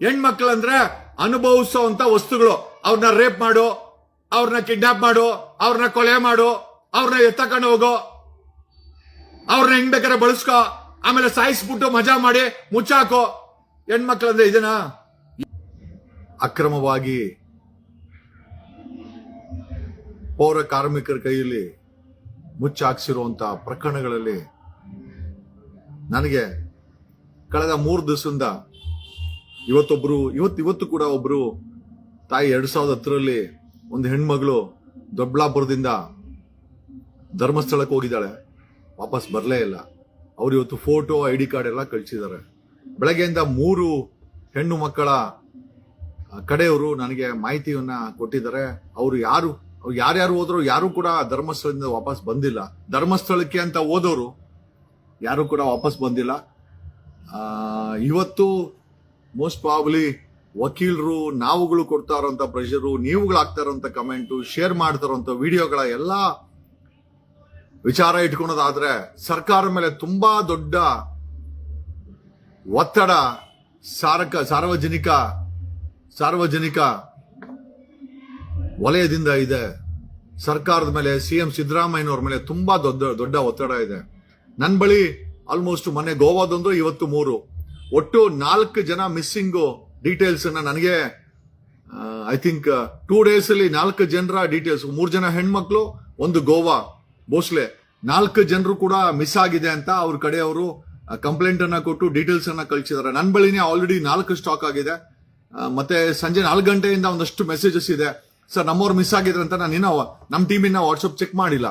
ಹೆಣ್ಮಕ್ಳಂದ್ರೆ ಅನುಭವಿಸೋ ಅಂತ ವಸ್ತುಗಳು. ಅವ್ರನ್ನ ರೇಪ್ ಮಾಡು ಅವ್ರನ್ನ ಕಿಡ್ನಾಪ್ ಮಾಡು ಅವ್ರನ್ನ ಕೊಲೆ ಮಾಡು ಅವ್ರನ್ನ ಎತ್ತಕೊಂಡು ಹೋಗೋ. ಅವ್ರನ್ನ ಹೆಂಗ್ ಬೇಕಾದ್ರೆ ಬಳಸ್ಕೊ. ಆಮೇಲೆ ಸಾಯಿಸ್ಬಿಟ್ಟು ಮಜಾ ಮಾಡಿ ಮುಚ್ಚಾಕೋ. ಹೆಣ್ಮಕ್ಳಂದ್ರೆ ಇದನ್ನ ಅಕ್ರಮವಾಗಿ ಪೌರ ಕಾರ್ಮಿಕರ ಕೈಯಲ್ಲಿ ಮುಚ್ಚಾಕ್ಸಿರುವಂತ ಪ್ರಕರಣಗಳಲ್ಲಿ ನನಗೆ ಕಳೆದ ಮೂರು ದಿವಸದಿಂದ ಇವತ್ತೊಬ್ರು, ಇವತ್ತು ಇವತ್ತು ಕೂಡ ಒಬ್ರು ತಾಯಿ ಎರಡ್ ಸಾವಿರದ ಹತ್ತರಲ್ಲಿ ಒಂದು ಹೆಣ್ಮಗಳು ದೊಡ್ಡಬಳ್ಳಾಪುರದಿಂದ ಧರ್ಮಸ್ಥಳಕ್ಕೆ ಹೋಗಿದ್ದಾಳೆ. ವಾಪಸ್ ಬರಲೇ ಇಲ್ಲ. ಅವ್ರು ಇವತ್ತು ಫೋಟೋ ಐ ಡಿ ಕಾರ್ಡ್ ಎಲ್ಲ ಕಳಿಸಿದ್ದಾರೆ. ಬೆಳಗ್ಗೆಯಿಂದ ಮೂರು ಹೆಣ್ಣು ಮಕ್ಕಳ ಕಡೆಯವರು ನನಗೆ ಮಾಹಿತಿಯನ್ನ ಕೊಟ್ಟಿದ್ದಾರೆ. ಅವರು ಯಾರು, ಅವ್ರು ಯಾರ್ಯಾರು ಹೋದ್ರು ಯಾರು ಕೂಡ ಧರ್ಮಸ್ಥಳದಿಂದ ವಾಪಸ್ ಬಂದಿಲ್ಲ. ಧರ್ಮಸ್ಥಳಕ್ಕೆ ಅಂತ ಹೋದವರು ಯಾರು ಕೂಡ ವಾಪಸ್ ಬಂದಿಲ್ಲ. ಇವತ್ತು ಮೋಸ್ಟ್ ಪ್ರಾಬ್ಲಿ ವಕೀಲರು, ನಾವುಗಳು ಕೊಡ್ತಾ ಇರೋಂಥ ಪ್ರೆಷರು ನೀವುಗಳು ಆಗ್ತಾ ಇರೋಂಥ ಕಮೆಂಟು ಶೇರ್ ಮಾಡ್ತಾ ವಿಡಿಯೋಗಳ ಎಲ್ಲ ವಿಚಾರ ಇಟ್ಕೊಳೋದಾದ್ರೆ, ಸರ್ಕಾರ ಮೇಲೆ ತುಂಬಾ ದೊಡ್ಡ ಒತ್ತಡ, ಸಾರಕ, ಸಾರ್ವಜನಿಕ ಸಾರ್ವಜನಿಕ ವಲಯದಿಂದ ಇದೆ. ಸರ್ಕಾರದ ಮೇಲೆ ಸಿಎಂ ಸಿದ್ದರಾಮಯ್ಯನವ್ರ ಮೇಲೆ ತುಂಬಾ ದೊಡ್ಡ ದೊಡ್ಡ ಒತ್ತಡ ಇದೆ. ನನ್ನ ಬಳಿ ಆಲ್ಮೋಸ್ಟ್ ಮೊನ್ನೆ ಗೋವಾದೊಂದು, ಇವತ್ತು ಮೂರು. ಒಟ್ಟು ನಾಲ್ಕು ಜನ ಮಿಸ್ಸಿಂಗು ಡೀಟೇಲ್ಸ್ ನನಗೆ ಐ ಥಿಂಕ್ ಟೂ ಡೇಸ್ ಅಲ್ಲಿ ನಾಲ್ಕು ಜನರ ಡೀಟೇಲ್ಸ್ ಮೂರು ಜನ ಹೆಣ್ಮಕ್ಳು, ಒಂದು ಗೋವಾ ಭೋಸ್ಲೆ ನಾಲ್ಕು ಜನರು ಕೂಡ ಮಿಸ್ ಆಗಿದೆ ಅಂತ ಅವ್ರ ಕಡೆಯವರು ಕಂಪ್ಲೇಂಟ್ ಅನ್ನ ಕೊಟ್ಟು ಡೀಟೇಲ್ಸ್ ಅನ್ನ ಕಳಿಸಿದ್ದಾರೆ. ನನ್ನ ಬಳಿನೇ ಆಲ್ರೆಡಿ ನಾಲ್ಕು ಸ್ಟಾಕ್ ಆಗಿದೆ. ಮತ್ತೆ ಸಂಜೆ ನಾಲ್ಕು ಗಂಟೆಯಿಂದ ಒಂದಷ್ಟು ಮೆಸೇಜಸ್ ಇದೆ. ಸರ್, ನಮ್ಮವ್ರು ಮಿಸ್ ಆಗಿದ್ರೆ ಅಂತ ನಾನು ಇನ್ನೂ ನಮ್ಮ ಟೀಮಿನ ವಾಟ್ಸಪ್ ಚೆಕ್ ಮಾಡಿಲ್ಲ.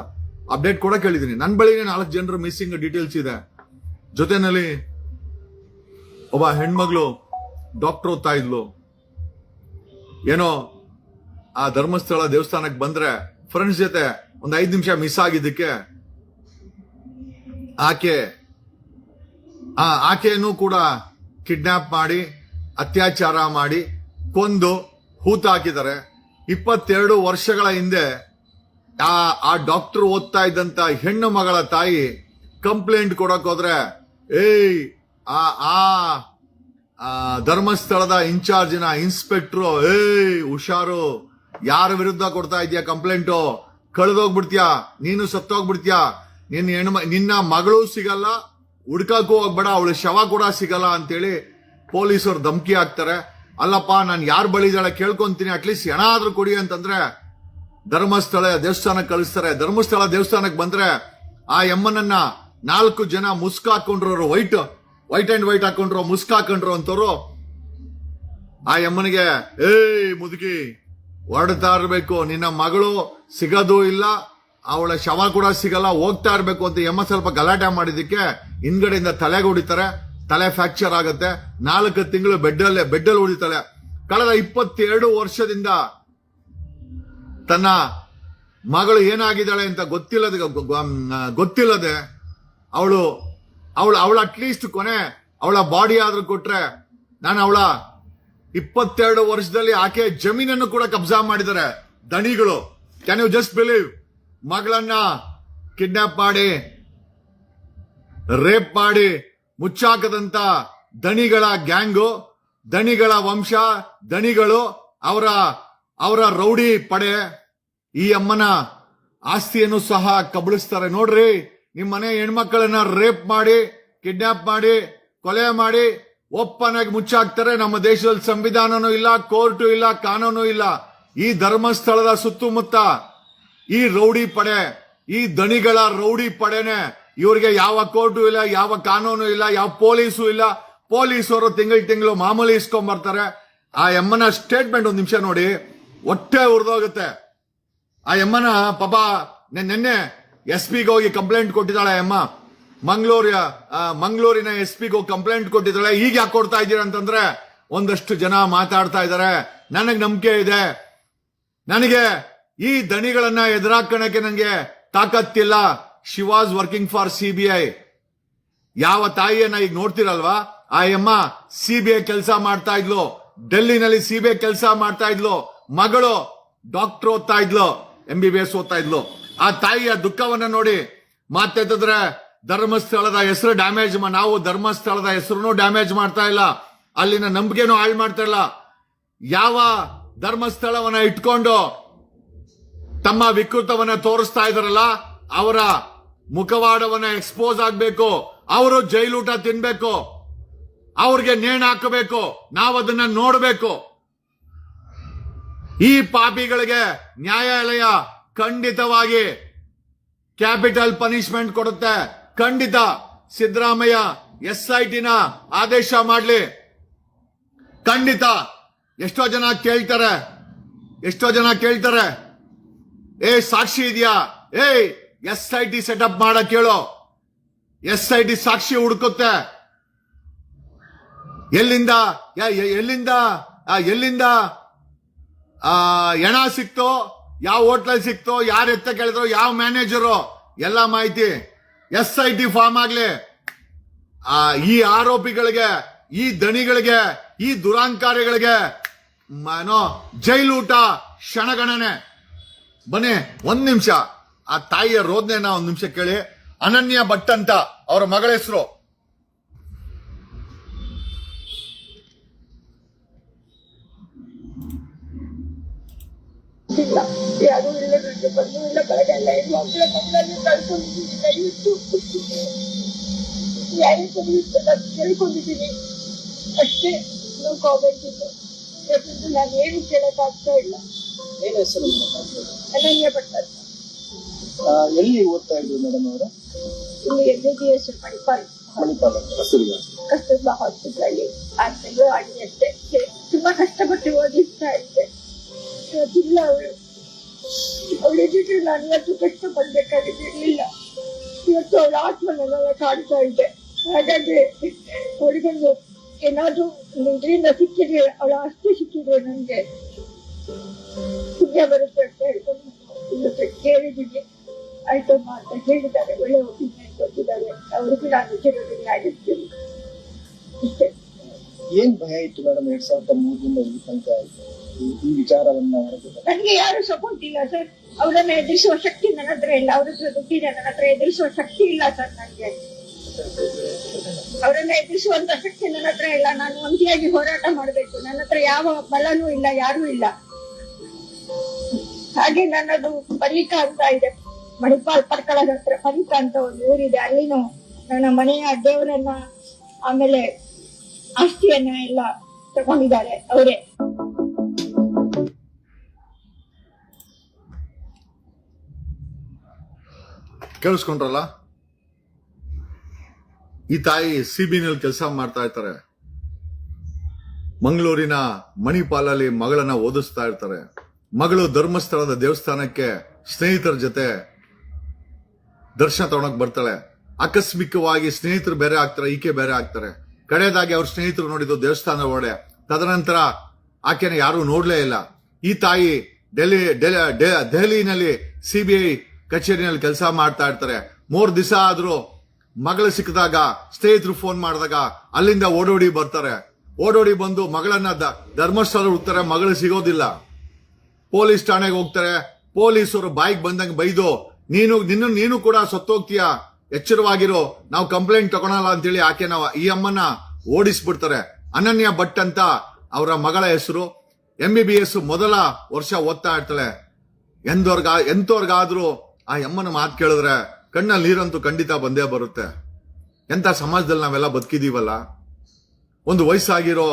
ಅಪ್ಡೇಟ್ ಕೂಡ ಕೇಳಿದ್ದೀನಿ. ನನ್ನ ಬಳಿನೇ ನಾಲ್ಕು ಜನರ ಮಿಸ್ಸಿಂಗ್ ಡೀಟೇಲ್ಸ್ ಇದೆ. ಜೊತೆನಲ್ಲಿ ಒಬ್ಬ ಹೆಣ್ಮಗಳು ಡಾಕ್ಟರ್ ಓದ್ತಾ ಇದ್ಲು. ಏನೋ ಆ ಧರ್ಮಸ್ಥಳ ದೇವಸ್ಥಾನಕ್ಕೆ ಬಂದ್ರೆ ಫ್ರೆಂಡ್ಸ್ ಜೊತೆ ಒಂದು ಐದು ನಿಮಿಷ ಮಿಸ್ ಆಗಿದ್ದಕ್ಕೆ ಆಕೆ, ಆ ಆಕೆಯನ್ನು ಕೂಡ ಕಿಡ್ನಾಪ್ ಮಾಡಿ, ಅತ್ಯಾಚಾರ ಮಾಡಿ ಕೊಂದು ಹೂತ ಹಾಕಿದ್ದಾರೆ. ಇಪ್ಪತ್ತೆರಡು ವರ್ಷಗಳ ಹಿಂದೆ ಆ ಆ ಡಾಕ್ಟರ್ ಓದ್ತಾ ಇದ್ದಂತ ಹೆಣ್ಣು ಮಗಳ ತಾಯಿ ಕಂಪ್ಲೇಂಟ್ ಕೊಡಕ್ ಹೋದ್ರೆ, ಏಯ್ ಆ ಆ ಧರ್ಮಸ್ಥಳದ ಇನ್ಚಾರ್ಜಿನ ಇನ್ಸ್ಪೆಕ್ಟ್ರು, ಏಯ್, ಹುಷಾರು. ಯಾರ ವಿರುದ್ಧ ಕೊಡ್ತಾ ಇದೀಯ ಕಂಪ್ಲೇಂಟು? ಕಳೆದೋಗ್ಬಿಡ್ತೀಯ? ನೀನು ಸತ್ತೋಗ್ಬಿಡ್ತೀಯ? ನಿನ್ನ ಹೆಣ್ಮ, ನಿನ್ನ ಮಗಳು ಸಿಗಲ್ಲ. ಹುಡ್ಕಕ್ಕೂ ಹೋಗ್ಬೇಡ, ಅವಳ ಶವ ಕೂಡ ಸಿಗಲ್ಲ ಅಂತೇಳಿ ಪೊಲೀಸರು ಧಮಕಿ ಹಾಕ್ತಾರೆ. ಅಲ್ಲಪ್ಪ, ನಾನು ಯಾರು ಬಳಿದಾಳೆ ಕೇಳ್ಕೊಂತೀನಿ. ಅಟ್ಲೀಸ್ಟ್ ಏನಾದರೂ ಕೊಡಿ ಅಂತಂದ್ರೆ ಧರ್ಮಸ್ಥಳ ದೇವಸ್ಥಾನಕ್ಕೆ ಕಳಿಸ್ತಾರೆ. ಧರ್ಮಸ್ಥಳ ದೇವಸ್ಥಾನಕ್ಕೆ ಬಂದ್ರೆ ಆ ಎಮ್ಮನನ್ನ ನಾಲ್ಕು ಜನ ಮುಸ್ಕ್ ಹಾಕೊಂಡ್ರು ವೈಟ್. ವೈಟ್ ಅಂಡ್ ವೈಟ್ ಹಾಕೊಂಡ್ರು, ಮುಸ್ಕ್ ಹಾಕೊಂಡ್ರು ಅಂತವ್ರು, ಆ ಯಮ್ಮನಿಗೆ, ಏಯ್ ಮುದುಕಿ, ಹೊರಡ್ತಾ ಇರಬೇಕು. ನಿನ್ನ ಮಗಳು ಸಿಗೋದು ಇಲ್ಲ. ಅವಳ ಶವ ಕೂಡ ಸಿಗಲ್ಲ. ಹೋಗ್ತಾ ಇರಬೇಕು ಅಂತ ಯಮ್ಮ ಸ್ವಲ್ಪ ಗಲಾಟೆ ಮಾಡಿದಕ್ಕೆ ಹಿಂದ್ಗಡೆಯಿಂದ ತಲೆಗೆ ಹೊಡಿತಾರೆ. ತಲೆ ಫ್ರಾಕ್ಚರ್ ಆಗುತ್ತೆ. ನಾಲ್ಕು ತಿಂಗಳು ಬೆಡ್ಡಲ್ಲೇ, ಬೆಡ್ಡಲ್ಲಿ ಉಳಿತಾಳೆ. ಕಳೆದ ಇಪ್ಪತ್ತೆರಡು ವರ್ಷದಿಂದ ತನ್ನ ಮಗಳು ಏನಾಗಿದ್ದಾಳೆ ಅಂತ ಗೊತ್ತಿಲ್ಲದೆ ಗೊತ್ತಿಲ್ಲದೆ ಅವಳು ಅವಳು, ಅವಳ ಅಟ್ಲೀಸ್ಟ್ ಕೊನೆ, ಅವಳ ಬಾಡಿ ಆದ್ರೂ ಕೊಟ್ರೆ, ನಾನು ಅವಳ ಇಪ್ಪತ್ತೆರಡು ವರ್ಷದಲ್ಲಿ ಆಕೆ ಜಮೀನನ್ನು ಕೂಡ ಕಬ್ಜಾ ಮಾಡಿದ್ದಾರೆ. ದಣಿಗಳು. ಕ್ಯಾನ್ ಯು ಜಸ್ಟ್ ಬಿಲೀವ್ ಮಗಳನ್ನ ಕಿಡ್ನಾಪ್ ಮಾಡಿ ರೇಪ್ ಮಾಡಿ, ಮುಚ್ಚಾಕದಂತ ದಣಿಗಳ ಗ್ಯಾಂಗು, ದಣಿಗಳ ವಂಶ, ದಣಿಗಳು ಅವರ ಅವರ ರೌಡಿ ಪಡೆ, ಈ ಅಮ್ಮನ ಆಸ್ತಿಯನ್ನು ಸಹ ಕಬಳಿಸ್ತಾರೆ. ನೋಡ್ರಿ ನಿಮ್ ಮನೆ ಹೆಣ್ಮಕ್ಕಳನ್ನ ರೇಪ್ ಮಾಡಿ, ಕಿಡ್ನಾಪ್ ಮಾಡಿ, ಕೊಲೆ ಮಾಡಿ, ಒಪ್ಪನಾಗಿ ಮುಚ್ಚಾಕ್ತಾರೆ. ನಮ್ಮ ದೇಶದಲ್ಲಿ ಸಂವಿಧಾನನೂ ಇಲ್ಲ, ಕೋರ್ಟು ಇಲ್ಲ, ಕಾನೂನು ಇಲ್ಲ. ಈ ಧರ್ಮಸ್ಥಳದ ಸುತ್ತಮುತ್ತ ಈ ರೌಡಿ ಪಡೆ, ಈ ದಣಿಗಳ ರೌಡಿ ಪಡೆನೆ ಇವರಿಗೆ ಯಾವ ಕೋರ್ಟು ಇಲ್ಲ, ಯಾವ ಕಾನೂನು ಇಲ್ಲ, ಯಾವ ಪೊಲೀಸು ಇಲ್ಲ. ಪೊಲೀಸರು ತಿಂಗಳು ತಿಂಗಳು ಮಾಮೂಲಿ ಇಸ್ಕೊಂಡ್ ಬರ್ತಾರೆ. ಆ ಎಮ್ಮನ ಸ್ಟೇಟ್ಮೆಂಟ್ ಒಂದು ನಿಮಿಷ ನೋಡಿ. ಹೊಟ್ಟೆ ಉರಿದೋಗುತ್ತೆ. ಆ ಎಮ್ಮನ ಪಾಪ ನಿನ್ನೆ ಎಸ್ ಪಿಗೆ ಹೋಗಿ ಕಂಪ್ಲೇಂಟ್ ಕೊಟ್ಟಿದ್ದಾಳೆ ಅಮ್ಮ. ಮಂಗಳೂರಿನ ಮಂಗಳೂರಿನ ಎಸ್ ಪಿಗೆ ಕಂಪ್ಲೇಂಟ್ ಕೊಟ್ಟಿದ್ದಾಳೆ. ಈಗ ಯಾಕೆ ಕೊಡ್ತಾ ಇದ್ದೀರಾ ಅಂತಂದ್ರೆ ಒಂದಷ್ಟು ಜನ ಮಾತಾಡ್ತಾ ಇದ್ದಾರೆ. ನನಗೆ ನಂಬಿಕೆ ಇದೆ. ನನಗೆ ಈ ದಣಿಗಳನ್ನ ಎದುರಾಕಣಕ್ಕೆ ನನಗೆ ತಾಕತ್ತಿಲ್ಲ. She was working for C B I ಯಾವ ತಾಯಿಯನ್ನ ಈಗ ನೋಡ್ತಿರಲ್ವಾ? ಆ ಯಮ್ಮ ಸಿ ಬಿ ಐ ಕೆಲಸ ಮಾಡ್ತಾ ಇದ್ಲು. ಡೆಲ್ಲಿನಲ್ಲಿ ಐ ಕೆಲಸ ಮಾಡ್ತಾ ಇದ್ಲು. ಮಗಳು ಡಾಕ್ಟರ್ ಓದ್ತಾ ಇದ್ಲು. ಎಂ ಬಿ ಬಿ ಎಸ್ ಓದ್ತಾ ಇದ್ಲು. ಆ ತಾಯಿಯ ದುಃಖವನ್ನ ನೋಡಿ ಮಾತೆತ್ತಿದ್ರೆ ಧರ್ಮಸ್ಥಳದ ಹೆಸರು ಡ್ಯಾಮೇಜ್ ನಾವು ಧರ್ಮಸ್ಥಳದ ಹೆಸರು ಡ್ಯಾಮೇಜ್ ಮಾಡ್ತಾ ಇಲ್ಲ. ಅಲ್ಲಿನ ನಂಬಿಕೆನೂ ಹಾಳು ಮಾಡ್ತಾರಲ್ಲ ಯಾವ ಧರ್ಮಸ್ಥಳವನ್ನ ಇಟ್ಕೊಂಡು ತಮ್ಮ ವಿಕೃತವನ್ನ ತೋರಿಸ್ತಾ ಇದಾರಲ್ಲ ಅವರ ಮುಖವಾಡವನ್ನ ಎಕ್ಸ್ಪೋಸ್ ಆಗ್ಬೇಕು, ಅವರು ಜೈಲೂಟ ತಿನ್ಬೇಕು, ಅವ್ರಿಗೆ ನೇಣು ಹಾಕಬೇಕು ನಾವು ಅದನ್ನ ನೋಡಬೇಕು. ಈ ಪಾಪಿಗಳಿಗೆ ನ್ಯಾಯಾಲಯ ಖಂಡಿತವಾಗಿ ಕ್ಯಾಪಿಟಲ್ ಪನಿಷ್ಮೆಂಟ್ ಕೊಡುತ್ತೆ. ಖಂಡಿತ ಸಿದ್ದರಾಮಯ್ಯ ಎಸ್ ಐ ಟಿನ ಆದೇಶ ಮಾಡಲಿ. ಖಂಡಿತ. ಎಷ್ಟೋ ಜನ ಕೇಳ್ತಾರೆ. ಎಷ್ಟೋ ಜನ ಕೇಳ್ತಾರೆ. ಏ ಸಾಕ್ಷಿ ಇದೆಯಾ? ಏಯ್ ಎಸ್ ಐ ಟಿ ಸೆಟಪ್ ಮಾಡಕ್ ಕೇಳೋ. ಎಸ್ ಐ ಟಿ ಸಾಕ್ಷಿ ಹುಡುಕುತ್ತೆ. ಎಲ್ಲಿಂದ ಎಲ್ಲಿಂದ ಎಲ್ಲಿಂದ ಆ, ಹೆಣ ಸಿಕ್ತೋ? ಯಾವ ಹೋಟ್ಲಲ್ಲಿ ಸಿಕ್ತೋ ಯಾರು ಎತ್ತ ಕೇಳಿದ್ರು ಯಾವ ಮ್ಯಾನೇಜರು ಎಲ್ಲ ಮಾಹಿತಿ ಎಸ್ ಐ ಟಿ ಫಾರ್ಮ್ ಆಗ್ಲಿ. ಆ, ಈ ಆರೋಪಿಗಳಿಗೆ ಈ ದಣಿಗಳಿಗೆ ಈ ದುರಾಂಕಾರಿಗಳಿಗೆ ಏನೋ ಜೈಲೂಟ ಕ್ಷಣಗಣನೆ. ಬನ್ನಿ ಒಂದ್ ನಿಮಿಷ. ಆ ತಾಯಿಯ ರೋದನೆನ ಒಂದ್ ನಿಮಿಷ ಕೇಳಿ. ಅನನ್ಯ ಭಟ್ ಅಂತ ಅವರ ಮಗಳ ಹೆಸರು. ಇಲ್ಲ ಯಾರು ಇಲ್ಲ ನನಗೆ ಬಂದು ಇಲ್ಲ ಬರಗಲ್ಲ ಇದು ಮಕ್ಕಳ ಮಕ್ಕಳಲ್ಲಿ ಕಳ್ಕೊಂಡಿದ್ದೀನಿ ದಯವಿಟ್ಟು ಯಾರೇ ದಯವಿಟ್ಟು ನಾನು ಕೇಳ್ಕೊಂಡಿದ್ದೀನಿ. ಅಷ್ಟೇ ನೋ ಕಾಮೆಂಟ್ ಇದು ಯಾಕಂದ್ರೆ ನಾನು ಏನು ಕೇಳಕ್ಕಾಗ್ತಾ ಇಲ್ಲ. ಏನು ಹೆಸರು ಅನನ್ಯ ಭಟ್ಟ ಆ, ಎಲ್ಲಿ ಓದ್ತಾ ಇದ್ರು ಮೇಡಮ್ ಅವರು? ಇಲ್ಲಿ M B B S Manipal. Manipal Kasturba. Hospital ಅಲ್ಲಿ. ತಿಂಗಳು ಆಗಿ ಅಷ್ಟೇ. ತುಂಬಾ ಕಷ್ಟಪಟ್ಟು ಓದಿಸ್ತಾ ಇದ್ದೆ. ಇವತ್ತಿಲ್ಲ ಅವಳು ಅವಳಿದ್ರೆ ನಾನು ಇವತ್ತು ಕಷ್ಟಪಡ್ಬೇಕಾಗಿರ್ಲಿಲ್ಲ ಇವತ್ತು ಅವಳ ಆತ್ಮ ನನ್ನನ್ನ ಕಾಡ್ತಾ ಇದ್ದೆ ಹಾಗಾಗಿ ಅವಳಿಗೊಂದು ಏನಾದ್ರೂ ಇದರಿಂದ ಸಿಕ್ಕಿದ್ರೆ ಅವಳ ಆಸ್ತಿ ಸಿಕ್ಕಿದ್ರೆ ನನಗೆ. ಪುಣ್ಯ ಬರುತ್ತೆ ಅಂತ ಹೇಳ್ಕೊಂಡು ಇವತ್ತು ಕೇಳಿದ್ದೀನಿ. ಆಯ್ತಮ್ಮ ಅಂತ ಹೇಳಿದ್ದಾರೆ. ಒಳ್ಳೆ ಒಪಿನಿಯನ್ ಕೊಟ್ಟಿದ್ದಾರೆ. ಅವ್ರಿಗೂ ನಾನು ಚಿರಋಣಿ ಆಗಿರ್ತೀನಿ. ಇಷ್ಟೇ ಏನ್ ಭಯ ಇತ್ತು ಮೇಡಮ್ ಎರಡ್ ಸಾವಿರದ ಮೂರರಿಂದ ಈ ತನಕ ಈ- ಈ ವಿಚಾರವನ್ನ ನನಗೆ ಯಾರು ಸಪೋರ್ಟ್ ಇಲ್ಲ ಸರ್ ಅವರನ್ನ ಎದುರಿಸುವ ಶಕ್ತಿ ನನ್ನ ಹತ್ರ ಇಲ್ಲ. ಅವ್ರ ಹತ್ರ ದುಡ್ಡಿದೆ, ನನ್ನ ಹತ್ರ ಎದುರಿಸುವ ಶಕ್ತಿ ಇಲ್ಲ ಸರ್ ನನಗೆ ಅವರನ್ನ ಎದುರಿಸುವಂತ ಶಕ್ತಿ ನನ್ನ ಹತ್ರ ಇಲ್ಲ. ನಾನು ಒಂಟಿಯಾಗಿ ಹೋರಾಟ ಮಾಡಬೇಕು. ನನ್ನ ಹತ್ರ ಯಾವ ಬಲನೂ ಇಲ್ಲ, ಯಾರೂ ಇಲ್ಲ. ಹಾಗೆ ನನ್ನದು ಪಲಿಕ ಅಂತ ಇದೆ. ಮಣಿಪಾಲ್ ಪರ್ಕಳದ ಹತ್ರ ಪಲಿಕ ಅಂತ ಒಂದು ಊರಿದೆ. ಅಲ್ಲಿನೂ ನನ್ನ ಮನೆಯ ದೇವರನ್ನ ಆಮೇಲೆ ಆಸ್ತಿಯನ್ನ ಎಲ್ಲ ತಗೊಂಡಿದ್ದಾರೆ ಅವರೇ. ಕೇಳಿಸ್ಕೊಂಡ್ರಲ್ಲ? ಈ ತಾಯಿ ಸಿ ಬಿನಲ್ಲಿ ಕೆಲಸ ಮಾಡ್ತಾ ಇರ್ತಾರೆ. ಮಂಗಳೂರಿನ ಮಣಿಪಾಲಲ್ಲಿ ಮಗಳನ್ನ ಓದಿಸ್ತಾ ಇರ್ತಾರೆ. ಮಗಳು ಧರ್ಮಸ್ಥಳದ ದೇವಸ್ಥಾನಕ್ಕೆ ಸ್ನೇಹಿತರ ಜೊತೆ ದರ್ಶನ ತಗೊಳಕ್ ಬರ್ತಾಳೆ. ಆಕಸ್ಮಿಕವಾಗಿ ಸ್ನೇಹಿತರು ಬೇರೆ ಆಗ್ತಾರೆ, ಈಕೆ ಬೇರೆ ಆಗ್ತಾರೆ. ಕಡೆಯದಾಗಿ ಅವ್ರ ಸ್ನೇಹಿತರು ನೋಡಿದ್ದು ದೇವಸ್ಥಾನ ಒಳ್ಳೆ ತದನಂತರ ಆಕೆನ ಯಾರು ನೋಡ್ಲೇ ಇಲ್ಲ. ಈ ತಾಯಿ ಡೆಲ್ಲಿ ದೆಹಲಿನಲ್ಲಿ ಸಿಬಿಐ ಕಚೇರಿನಲ್ಲಿ ಕೆಲಸ ಮಾಡ್ತಾ ಇರ್ತಾರೆ. ಮೂರ್ ದಿವಸ ಆದರೂ ಮಗಳು ಸಿಕ್ಕಿದಾಗ, ಸ್ನೇಹಿತರು ಫೋನ್ ಮಾಡಿದಾಗ ಅಲ್ಲಿಂದ ಓಡೋಡಿ ಬರ್ತಾರೆ. ಓಡೋಡಿ ಬಂದು ಮಗಳನ್ನ ಧರ್ಮಸ್ಥಳ ಹುಡ್ತಾರೆ. ಮಗಳು ಸಿಗೋದಿಲ್ಲ. ಪೊಲೀಸ್ ಠಾಣೆಗೆ ಹೋಗ್ತಾರೆ. ಪೊಲೀಸರು ಬಾಯಿಗೆ ಬಂದಂಗೆ ಬೈದು, ನೀನು, ನಿನ್ನ, ನೀನು ಕೂಡ ಸತ್ತೋಗ್ತೀಯ? ಎಚ್ಚರವಾಗಿರೋ. ನಾವು ಕಂಪ್ಲೇಂಟ್ ತಗೊಳಲ್ಲ ಅಂತೇಳಿ ಆಕೆ ನಾವು, ಈ ಅಮ್ಮನ ಓಡಿಸ್ಬಿಡ್ತಾರೆ. ಅನನ್ಯ ಭಟ್ ಅಂತ ಅವರ ಮಗಳ ಹೆಸರು. ಎಂ ಬಿ ಬಿ ಎಸ್ ಮೊದಲ ವರ್ಷ ಓದ್ತಾ ಇರ್ತಾಳೆ. ಎಂದವ್ರಿಗ ಎಂತವ್ರಿಗಾದ್ರೂ ಆ ಯಮ್ಮನ ಮಾತು ಕೇಳಿದ್ರೆ ಕಣ್ಣಲ್ಲಿ ನೀರಂತೂ ಖಂಡಿತ ಬಂದೇ ಬರುತ್ತೆ. ಎಂತ ಸಮಾಜದಲ್ಲಿ ನಾವೆಲ್ಲ ಬದುಕಿದೀವಲ್ಲ? ಒಂದು ವಯಸ್ಸಾಗಿರೋ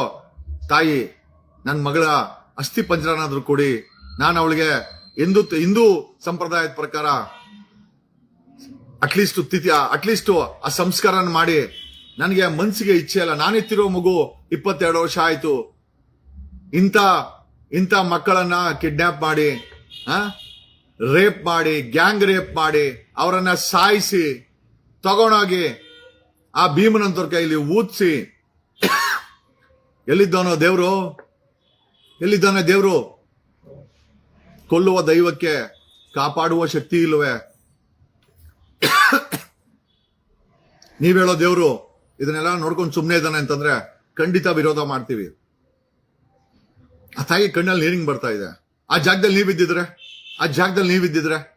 ತಾಯಿ ನನ್ನ ಮಗಳ ಅಸ್ಥಿ ಪಂಜರನಾದ್ರೂ ಕೊಡಿ ನಾನು ಅವಳಿಗೆ ಹಿಂದೂ ಹಿಂದೂ ಸಂಪ್ರದಾಯದ ಪ್ರಕಾರ ಅಟ್ಲೀಸ್ಟ್ ತಿಥಿ ಅಟ್ಲೀಸ್ಟ್ ಆ ಸಂಸ್ಕಾರನ ಮಾಡಿ ನನಗೆ ಮನ್ಸಿಗೆ ಇಚ್ಛೆ ಇಲ್ಲ. ನಾನಿತ್ತಿರೋ ಮಗು ಇಪ್ಪತ್ತೆರಡು ವರ್ಷ ಆಯ್ತು. ಇಂಥ ಇಂಥ ಮಕ್ಕಳನ್ನ ಕಿಡ್ನಾಪ್ ಮಾಡಿ ರೇಪ್ ಮಾಡಿ, ಗ್ಯಾಂಗ್ ರೇಪ್ ಮಾಡಿ, ಅವರನ್ನ ಸಾಯಿಸಿ, ತಗೊಂಡೋಗಿ ಆ ಭೀಮನಂತವ್ರ ಕೈಲಿ ಊದಿಸಿ. ಎಲ್ಲಿದ್ದಾನೋ ದೇವರು? ಎಲ್ಲಿದ್ದಾನೆ ದೇವರು? ಕೊಲ್ಲುವ ದೈವಕ್ಕೆ ಕಾಪಾಡುವ ಶಕ್ತಿ ಇಲ್ವೇ ಹೇಳೋ ದೇವ್ರು, ಇದನ್ನೆಲ್ಲ ನೋಡ್ಕೊಂಡು ಸುಮ್ಮನೆ ಇದ್ದಾನೆ ಅಂತಂದ್ರೆ ಖಂಡಿತ ವಿರೋಧ ಮಾಡ್ತೀವಿ. ಆ ತಾಯಿ ಕಣ್ಣಲ್ಲಿ ನೀರಿಂಗ್ ಬರ್ತಾ ಇದೆ. ಆ ಜಾಗದಲ್ಲಿ ನೀವಿದ್ದಿದ್ರೆ ಆ ಜಾಗದಲ್ಲಿ ನೀವಿದ್ದಿದ್ರೆ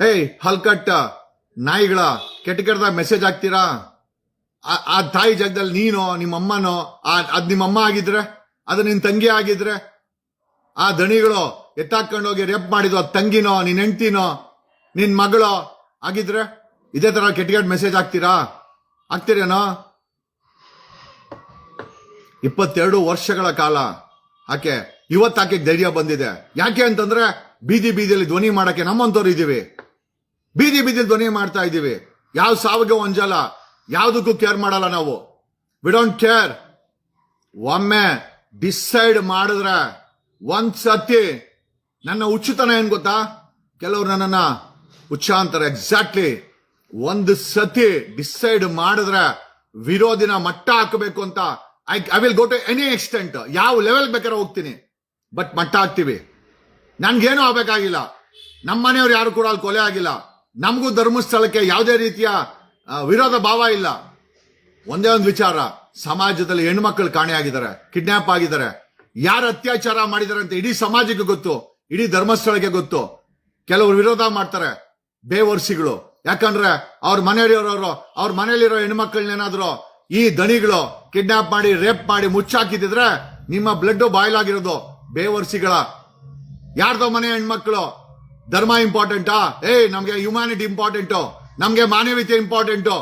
ಏಯ್, ಹಲ್ಕಟ್ಟ, ನಾಯಿಗಳ ಕೆಟ್ಟ ಕೆಟ್ಟದಾಗ ಮೆಸೇಜ್ ಹಾಕ್ತೀರಾ? ಆ- ತಾಯಿ ಜಾಗದಲ್ಲಿ ನೀನೋ, ನಿಮ್ಮ ಅಮ್ಮನೋ, ಆ- ಅದ್ ನಿಮ್ಮಮ್ಮ ಆಗಿದ್ರೆ? ಅದು ನಿನ್ ತಂಗಿ ಆಗಿದ್ರೆ? ಆ ದಣಿಗಳು ಎತ್ತಾಕೊಂಡು ಹೋಗಿ ರೇಪ್ ಮಾಡಿದ್ವು ಅದ್ ತಂಗಿನೋ, ನಿನ್ ಹೆಂಡ್ತಿನೋ, ನಿನ್ ಮಗಳೋ ಆಗಿದ್ರೆ? ಇದೇ ತರ ಕೆಟ್ಟ ಮೆಸೇಜ್ ಹಾಕ್ತೀರಾ? ಹಾಕ್ತೀರೇನೋ? ಇಪ್ಪತ್ತೆರಡು ವರ್ಷಗಳ ಕಾಲ, ಆಕೆ ಇವತ್ತು ಆಕೆ ಧೈರ್ಯ ಬಂದಿದೆ. ಯಾಕೆ ಅಂತಂದ್ರೆ ಬೀದಿ ಬೀದಿಯಲ್ಲಿ ಧ್ವನಿ ಮಾಡಕ್ಕೆ ನಮ್ಮಂತವ್ರು ಇದೀವಿ ಬೀದಿ ಬೀದಿ ಧ್ವನಿ ಮಾಡ್ತಾ ಇದೀವಿ ಯಾವ ಸಾವಿಗೆ ಒಂಜಲ್ಲ ಯಾವುದಕ್ಕೂ ಕೇರ್ ಮಾಡಲ್ಲ ನಾವು. ವಿ ಡೋಂಟ್ ಕೇರ್ ಒಮ್ಮೆ ಡಿಸೈಡ್ ಮಾಡಿದ್ರೆ ಒಂದ್ ಸತಿ ನನ್ನ ಉಚಿತನ ಏನ್ ಗೊತ್ತಾ? ಕೆಲವ್ರು ನನ್ನನ್ನ ಹುಚ್ಚ ಅಂತಾರೆ ಎಕ್ಸಾಕ್ಟ್ಲಿ ಒಂದು ಸತಿ ಡಿಸೈಡ್ ಮಾಡಿದ್ರೆ ವಿರೋಧಿನ ಮಟ್ಟ ಹಾಕಬೇಕು ಅಂತ. I I will go to any extent ಯಾವ ಲೆವೆಲ್ ಬೇಕಾದ್ರೆ ಹೋಗ್ತೀನಿ. ಬಟ್ ಮಟ್ಟ ಹಾಕ್ತೀವಿ. ನನ್ಗೇನು ಆಗ್ಬೇಕಾಗಿಲ್ಲ. ನಮ್ಮ ಮನೆಯವ್ರು ಯಾರು ಕೂಡ ಅಲ್ಲಿ ಕೊಲೆ ಆಗಿಲ್ಲ. ನಮಗೂ ಧರ್ಮಸ್ಥಳಕ್ಕೆ ಯಾವುದೇ ರೀತಿಯ ವಿರೋಧ ಭಾವ ಇಲ್ಲ. ಒಂದೇ ಒಂದು ವಿಚಾರ, ಸಮಾಜದಲ್ಲಿ ಹೆಣ್ಮಕ್ಳು ಕಾಣೆಯಾಗಿದ್ದಾರೆ, ಕಿಡ್ನಾಪ್ ಆಗಿದ್ದಾರೆ. ಯಾರು ಅತ್ಯಾಚಾರ ಮಾಡಿದ್ದಾರೆ ಅಂತ ಇಡೀ ಸಮಾಜಕ್ಕೆ ಗೊತ್ತು, ಇಡೀ ಧರ್ಮಸ್ಥಳಕ್ಕೆ ಗೊತ್ತು. ಕೆಲವರು ವಿರೋಧ ಮಾಡ್ತಾರೆ, ಬೇವರ್ಸಿಗಳು. ಯಾಕಂದ್ರೆ ಅವ್ರ ಮನೆಯಲ್ಲಿರೋರು, ಅವ್ರ ಮನೆಯಲ್ಲಿರೋ ಹೆಣ್ಮಕ್ಳನ್ನೇನಾದ್ರು ಈ ದಣಿಗಳು ಕಿಡ್ನಾಪ್ ಮಾಡಿ, ರೇಪ್ ಮಾಡಿ ಮುಚ್ಚಾಕಿದ್ರೆ ನಿಮ್ಮ ಬ್ಲಡ್ ಬಾಯ್ಲ್ ಆಗಿರೋದು. ಬೇವರ್ಸಿಗಳ ಯಾರ್ದೋ ಮನೆ ಹೆಣ್ಮಕ್ಳು, ಧರ್ಮ ಇಂಪಾರ್ಟೆಂಟಾ? ಏಯ್, ನಮಗೆ ಹ್ಯುಮ್ಯಾನಿಟಿ ಇಂಪಾರ್ಟೆಂಟು, ನಮಗೆ ಮಾನವೀಯತೆ ಇಂಪಾರ್ಟೆಂಟು,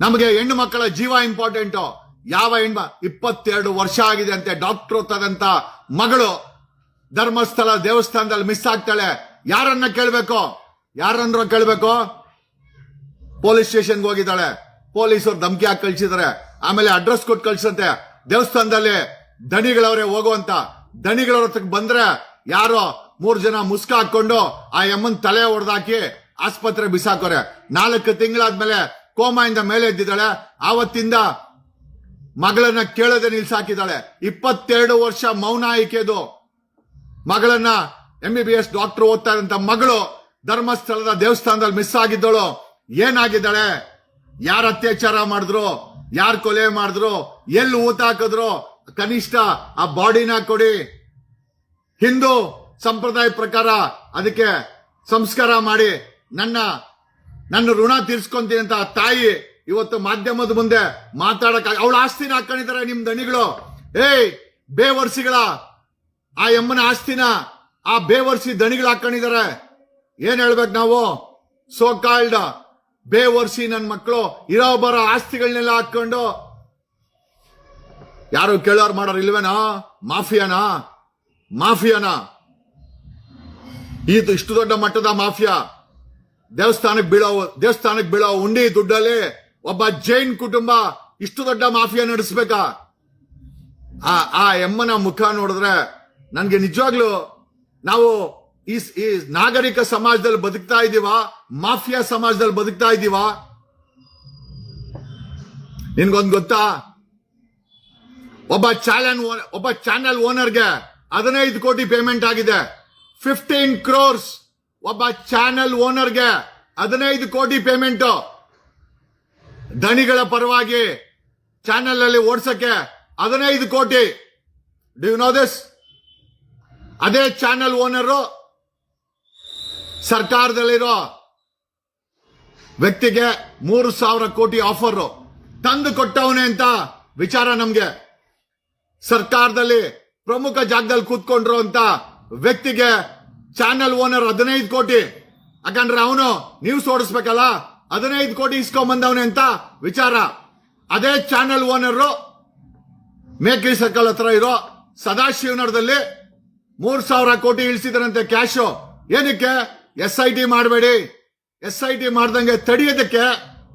ನಮಗೆ ಹೆಣ್ಣು ಮಕ್ಕಳ ಜೀವ ಇಂಪಾರ್ಟೆಂಟು. ಯಾವ ಹೆಣ್ಮ, ಇಪ್ಪತ್ತೆರಡು ವರ್ಷ ಆಗಿದೆ ಅಂತೆ ಡಾಕ್ಟರ್ ಓದ್ತದಂತ ಮಗಳು ಧರ್ಮಸ್ಥಳ ದೇವಸ್ಥಾನದಲ್ಲಿ ಮಿಸ್ ಆಗ್ತಾಳೆ. ಯಾರನ್ನ ಕೇಳಬೇಕು? ಯಾರನ್ನ ಕೇಳಬೇಕು? ಪೊಲೀಸ್ ಸ್ಟೇಷನ್ಗೆ ಹೋಗಿದ್ದಾಳೆ. ಪೊಲೀಸರು ಧಮಕಿ ಹಾಕಿ ಕಳ್ಸಿದಾರೆ. ಆಮೇಲೆ ಅಡ್ರೆಸ್ ಕೊಟ್ಟು ಕಳ್ಸಂತೆ ದೇವಸ್ಥಾನದಲ್ಲಿ ದಣಿಗಳವ್ರೆ ಹೋಗುವಂತ. ದಣಿಗಳವ್ರ ಹತ್ರಕ್ಕೆ ಬಂದ್ರೆ ಯಾರೋ ಮೂರ್ ಜನ ಮುಸ್ಕ ಹಾಕೊಂಡು ಆ ಎಮ್ಮನ್ ತಲೆ ಹೊಡೆದಾಕಿ ಆಸ್ಪತ್ರೆ ಬಿಸಾಕೋರೆ. ನಾಲ್ಕು ತಿಂಗಳಾದ್ಮೇಲೆ ಕೋಮಾಯಿಂದ ಮೇಲೆ ಎದ್ದಿದ್ದಾಳೆ. ಆವತ್ತಿಂದ ಮಗಳನ್ನ ಕೇಳದೆ ನಿಲ್ಸಾಕಿದ್ದಾಳೆ. ಇಪ್ಪತ್ತೆರಡು ವರ್ಷ ಮೌನ ಆಯ್ಕೆದು. ಮಗಳನ್ನ M B B S doctor ಓದ್ತಾ ಮಗಳು ಧರ್ಮಸ್ಥಳದ ದೇವಸ್ಥಾನದಲ್ಲಿ ಮಿಸ್ ಆಗಿದ್ದಳು. ಏನಾಗಿದ್ದಾಳೆ? ಯಾರ ಅತ್ಯಾಚಾರ ಮಾಡಿದ್ರು? ಯಾರು ಕೊಲೆ ಮಾಡಿದ್ರು? ಎಲ್ಲಿ ಊತ ಹಾಕಿದ್ರು? ಕನಿಷ್ಠ ಆ ಬಾಡಿನ ಕೊಡಿ. ಹಿಂದೂ ಸಂಪ್ರದಾಯ ಪ್ರಕಾರ ಅದಕ್ಕೆ ಸಂಸ್ಕಾರ ಮಾಡಿ ನನ್ನ ನನ್ನ ಋಣ ತೀರ್ಸ್ಕೊಂತೀನಿ ಅಂತ ತಾಯಿ ಇವತ್ತು ಮಾಧ್ಯಮದ ಮುಂದೆ ಮಾತಾಡಕ, ಅವಳ ಆಸ್ತಿನ ಹಾಕೊಂಡಿದ್ದಾರೆ ನಿಮ್ ದಣಿಗಳು. ಏಯ್, ಬೇವರ್ಸಿಗಳ, ಆ ಎಮ್ಮನ ಆಸ್ತಿನ, ಆ ಬೇವರ್ಸಿ ದಣಿಗಳು ಹಾಕೊಂಡಿದ್ದಾರೆ. ಏನ್ ಹೇಳ್ಬೇಕು ನಾವು? ಸೋ ಕಾಲ್ಡ್ ಬೇವರ್ಸಿ ನನ್ನ ಮಕ್ಕಳು, ಇರೋ ಬರೋ ಆಸ್ತಿಗಳನ್ನೆಲ್ಲ ಹಾಕೊಂಡು ಯಾರು ಕೇಳೋರು ಮಾಡೋರು ಇಲ್ವೇನಾ? ಮಾಫಿಯಾನಾ? ಮಾಫಿಯಾನಾ? ಇದು ಇಷ್ಟು ದೊಡ್ಡ ಮಟ್ಟದ ಮಾಫಿಯಾ? ದೇವಸ್ಥಾನಕ್ಕೆ ಬೀಳೋ ದೇವಸ್ಥಾನಕ್ಕೆ ಬೀಳೋ ಉಂಡಿ ದುಡ್ಡಲ್ಲಿ ಒಬ್ಬ ಜೈನ್ ಕುಟುಂಬ ಇಷ್ಟು ದೊಡ್ಡ ಮಾಫಿಯಾ ನಡೆಸ್ಬೇಕಾ? ಆ ಆ ಎಮ್ಮನ ಮುಖ ನೋಡಿದ್ರೆ ನನ್ಗೆ ನಿಜವಾಗ್ಲು ನಾವು ಈ ಈ ನಾಗರಿಕ ಸಮಾಜದಲ್ಲಿ ಬದುಕ್ತಾ ಇದೀವ? ಮಾಫಿಯಾ ಸಮಾಜದಲ್ಲಿ ಬದುಕ್ತಾ ಇದೀವ? ನಿನ್ಗೊಂದು ಗೊತ್ತಾ? ಒಬ್ಬ ಚಾನಲ್ ಒಬ್ಬ ಚಾನೆಲ್ ಓನರ್ಗೆ ಹದಿನೈದು ಕೋಟಿ ಪೇಮೆಂಟ್ ಆಗಿದೆ. ಫಿಫ್ಟೀನ್ ಕ್ರೋರ್ಸ್ ಒಬ್ಬ ಚಾನೆಲ್ ಓನರ್ಗೆ ಹದಿನೈದು ಕೋಟಿ ಪೇಮೆಂಟ್ ಧನಿಗಳ ಪರವಾಗಿ ಚಾನೆಲ್ ಅಲ್ಲಿ ಓಡಿಸಕ್ಕೆ ಹದಿನೈದು ಕೋಟಿ. ಡಿ ಯು ನೋ ದಿಸ್ ಅದೇ ಚಾನೆಲ್ ಓನರು ಸರ್ಕಾರದಲ್ಲಿರೋ ವ್ಯಕ್ತಿಗೆ ಮೂರು ಸಾವಿರ ಕೋಟಿ ಆಫರ್ ತಂದು ಕೊಟ್ಟವನೇ ಅಂತ ವಿಚಾರ ನಮ್ಗೆ. ಸರ್ಕಾರದಲ್ಲಿ ಪ್ರಮುಖ ಜಾಗದಲ್ಲಿ ಕೂತ್ಕೊಂಡಿರುವಂತ ವ್ಯಕ್ತಿಗೆ ಚಾನೆಲ್ ಓನರ್ ಹದಿನೈದು ಕೋಟಿ. ಯಾಕಂದ್ರೆ ಅವನು ನ್ಯೂಸ್ ಓಡಿಸ್ಬೇಕಲ್ಲ, ಹದಿನೈದು ಕೋಟಿ ಇಸ್ಕೊಂಬಂದವನೇ ಅಂತ ವಿಚಾರ. ಅದೇ ಚಾನೆಲ್ ಓನರ್ ಮೇಕ್ರಿ ಸರ್ಕಲ್ ಹತ್ರ ಇರೋ ಸದಾಶಿವನಗರದಲ್ಲಿ ಮೂರ್ ಸಾವಿರ ಕೋಟಿ ಇಳಿಸಿದ್ರಂತೆ ಕ್ಯಾಶು ಏನಕ್ಕೆ? ಎಸ್ ಐ ಟಿ ಮಾಡಬೇಡಿ. ಎಸ್ ಐ ಟಿ ಮಾಡ್ದಂಗೆ ತಡೆಯೋದಕ್ಕೆ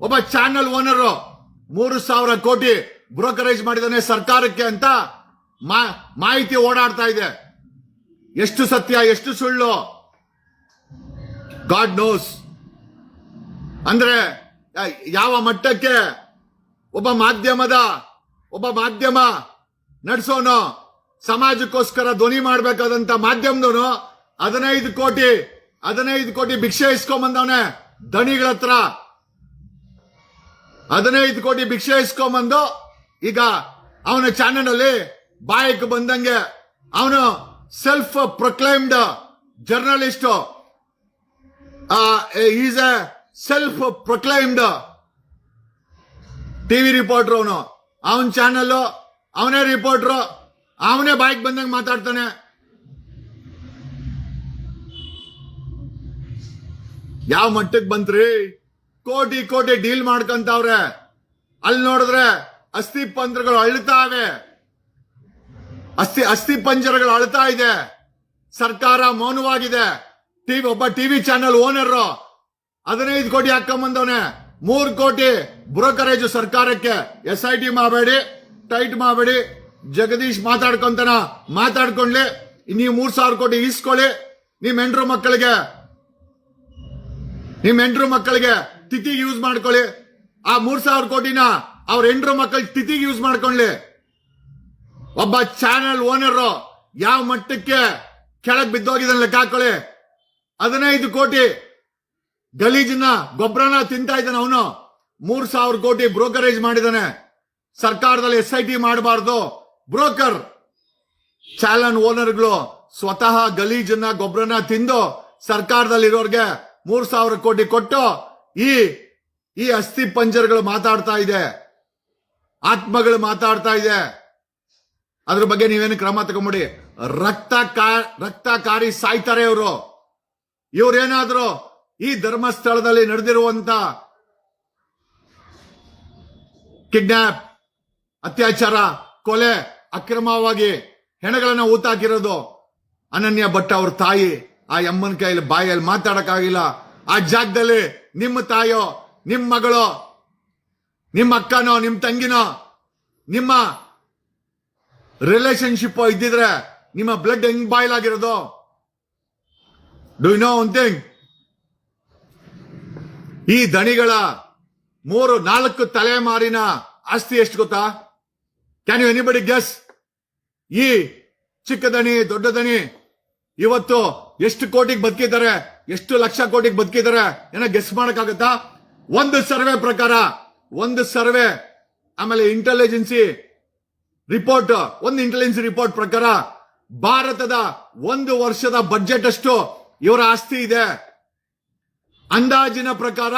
ಒಬ್ಬ ಚಾನೆಲ್ ಓನರ್ ಮೂರು ಸಾವಿರ ಕೋಟಿ ಬ್ರೋಕರೇಜ್ ಮಾಡಿದಾನೆ ಸರ್ಕಾರಕ್ಕೆ ಅಂತ ಮಾಹಿತಿ ಓಡಾಡ್ತಾ ಇದೆ. ಎಷ್ಟು ಸತ್ಯ, ಎಷ್ಟು ಸುಳ್ಳು? ಗಾಡ್ ನೋಸ್ ಅಂದ್ರೆ ಯಾವ ಮಟ್ಟಕ್ಕೆ? ಒಬ್ಬ ಮಾಧ್ಯಮದ, ಒಬ್ಬ ಮಾಧ್ಯಮ ನಡೆಸೋನು, ಸಮಾಜಕ್ಕೋಸ್ಕರ ಧ್ವನಿ ಮಾಡಬೇಕಾದಂತ ಮಾಧ್ಯಮದವನು ಹದಿನೈದು ಕೋಟಿ ಹದಿನೈದು ಕೋಟಿ ಭಿಕ್ಷೆ ಇಸ್ಕೊಂಬಂದವನೆ ದಣಿಗಳ ಹತ್ರ ಹದಿನೈದು ಕೋಟಿ ಭಿಕ್ಷೆ ಇಸ್ಕೊಂಬಂದು ಈಗ ಅವನ ಚಾನೆಲ್ ಅಲ್ಲಿ ಬಾಯಕ್ ಬಂದಂಗೆ ಅವನು self proclaimed journalist is a self proclaimed TV reporter ಅವನು. ಅವನ ಚಾನಲ್ ಅವನೇ ರಿಪೋರ್ಟರ್ ಅವನೇ ಬಾಯಕ್ ಬಂದಂಗೆ ಮಾತಾಡ್ತಾನೆ. ಯಾವ ಮಟ್ಟಕ್ಕೆ ಬಂತ್ರಿ? ಕೋಟಿ ಕೋಟಿ ಡೀಲ್ ಮಾಡ್ಕೊಂತವ್ರೆ. ಅಲ್ಲಿ ನೋಡಿದ್ರೆ ಅಸ್ಥಿ ಪಂಜರಗಳು ಅಳ್ತಾವೆ ಅಸ್ಥಿ ಅಸ್ಥಿ ಪಂಜರಗಳು ಅಳ್ತಾ ಇದೆ. ಸರ್ಕಾರ ಮೌನವಾಗಿದೆ. ಟಿವಿ ಒಬ್ಬ ಟಿವಿ ಚಾನೆಲ್ ಓನರ್ ಹದಿನೈದು ಕೋಟಿ ಹಾಕೊಂಬಂದವನೆ ಮೂರು ಕೋಟಿ ಬ್ರೋಕರೇಜ್ ಸರ್ಕಾರಕ್ಕೆ. ಎಸ್ ಐ ಟಿ ಮಾಡಬೇಡಿ, ಟೈಟ್ ಮಾಡಬೇಡಿ. ಜಗದೀಶ್ ಮಾತಾಡ್ಕೊಂತನ ಮಾತಾಡ್ಕೊಂಡ್ಲಿ. ನೀವು ಮೂರ್ ಸಾವಿರ ಕೋಟಿ ಇಸ್ಕೊಳ್ಳಿ ನಿಮ್ ಹೆಂಡ್ರು ಮಕ್ಕಳಿಗೆ ನಿಮ್ ಎಂಟ್ರು ಮಕ್ಕಳಿಗೆ ತಿಥಿ ಯೂಸ್ ಮಾಡ್ಕೊಳ್ಳಿ. ಆ ಮೂರ್ ಸಾವಿರ ಕೋಟಿನ ಅವ್ರ ಹೆಂಡ್ರು ಮಕ್ಕಳ ತಿಥಿಗೆ ಯೂಸ್ ಮಾಡ್ಕೊಳ್ಳಿ ಒಬ್ಬ ಚಾನೆಲ್ ಓನರ್ ಯಾವ ಮಟ್ಟಕ್ಕೆ ಕೆಳಗ್ ಬಿದ್ದೋಗಿದ್ದಾನೆ ಲೆಕ್ಕ ಹಾಕೊಳ್ಳಿ. ಹದಿನೈದು ಕೋಟಿ ಗಲೀಜನ್ನ ಗೊಬ್ಬರನ ತಿಂತಾ ಇದ್ದಾನೆ ಅವನು. ಮೂರ್ ಸಾವಿರ ಕೋಟಿ ಬ್ರೋಕರೇಜ್ ಮಾಡಿದಾನೆ ಸರ್ಕಾರದಲ್ಲಿ ಎಸ್ ಐ ಟಿ ಮಾಡಬಾರ್ದು. ಬ್ರೋಕರ್. ಚಾಲನ್ ಓನರ್ಗಳು ಸ್ವತಃ ಗಲೀಜನ್ನ ಗೊಬ್ಬರನ ತಿಂದು ಸರ್ಕಾರದಲ್ಲಿ ಇರೋರ್ಗೆ ಮೂರ್ ಸಾವಿರ ಕೋಟಿ ಕೊಟ್ಟು ಈ ಈ ಅಸ್ಥಿ ಪಂಜರ್ಗಳು ಮಾತಾಡ್ತಾ ಇದೆ. ಆತ್ಮಗಳು ಮಾತಾಡ್ತಾ ಇದೆ. ಅದ್ರ ಬಗ್ಗೆ ನೀವೇನು ಕ್ರಮ ತಗೊಂಬಿಡಿ. ರಕ್ತ ರಕ್ತಕಾರಿ ಸಾಯ್ತಾರೆ ಇವರು. ಇವ್ರೇನಾದ್ರು ಈ ಧರ್ಮಸ್ಥಳದಲ್ಲಿ ನಡೆದಿರುವಂತ ಕಿಡ್ನಾಪ್, ಅತ್ಯಾಚಾರ, ಕೊಲೆ, ಅಕ್ರಮವಾಗಿ ಹೆಣಗಳನ್ನ ಊತಾಕಿರೋದು ಅನನ್ಯ ಭಟ್ ಅವ್ರ ತಾಯಿ ಆ ಅಮ್ಮನ ಕೈಯಲ್ಲಿ ಬಾಯಲ್ಲಿ ಮಾತಾಡಕ್ಕಾಗಿಲ್ಲ. ಆ ಜಾಗದಲ್ಲಿ ನಿಮ್ಮ ತಾಯೋ, ನಿಮ್ಮ ಮಗಳೋ ನಿಮ್ಮ ಅಕ್ಕನೋ, ನಿಮ್ಮ ತಂಗಿನೋ, ನಿಮ್ಮ ರಿಲೇಶನ್ಶಿಪ್ ಇದ್ದಿದ್ರೆ ನಿಮ್ಮ ಬ್ಲಡ್ ಹೆಂಗ್ ಬಾಯ್ಲ್ ಆಗಿರೋದು? ಡು ನೋ ಒನ್ ಥಿಂಗ್ ಈ ದಣಿಗಳ ಮೂರು, ನಾಲ್ಕು ತಲೆಮಾರಿನ ಆಸ್ತಿ ಎಷ್ಟು ಗೊತ್ತಾ? ಕ್ಯಾನ್ ಯು ಎನಿಬಡಿ ಗೆಸ್ ಈ ಚಿಕ್ಕ ದಣಿ, ದೊಡ್ಡ ದಣಿ ಇವತ್ತು ಎಷ್ಟು ಕೋಟಿಗೆ ಬದುಕಿದ್ದಾರೆ? ಎಷ್ಟು ಲಕ್ಷ ಕೋಟಿಗೆ ಬದುಕಿದ್ದಾರೆ? ಏನೋ ಗೆಸ್ ಮಾಡಕ್ಕಾಗತ್ತಾ? ಒಂದು ಸರ್ವೆ ಪ್ರಕಾರ ಒಂದು ಸರ್ವೆ, ಆಮೇಲೆ ಇಂಟೆಲಿಜೆನ್ಸಿ ರಿಪೋರ್ಟ್ ಒಂದು ಇಂಟೆಲಿಜೆನ್ಸಿ ರಿಪೋರ್ಟ್ ಪ್ರಕಾರ ಭಾರತದ ಒಂದು ವರ್ಷದ ಬಜೆಟ್ ಅಷ್ಟು ಇವರ ಆಸ್ತಿ ಇದೆ. ಅಂದಾಜಿನ ಪ್ರಕಾರ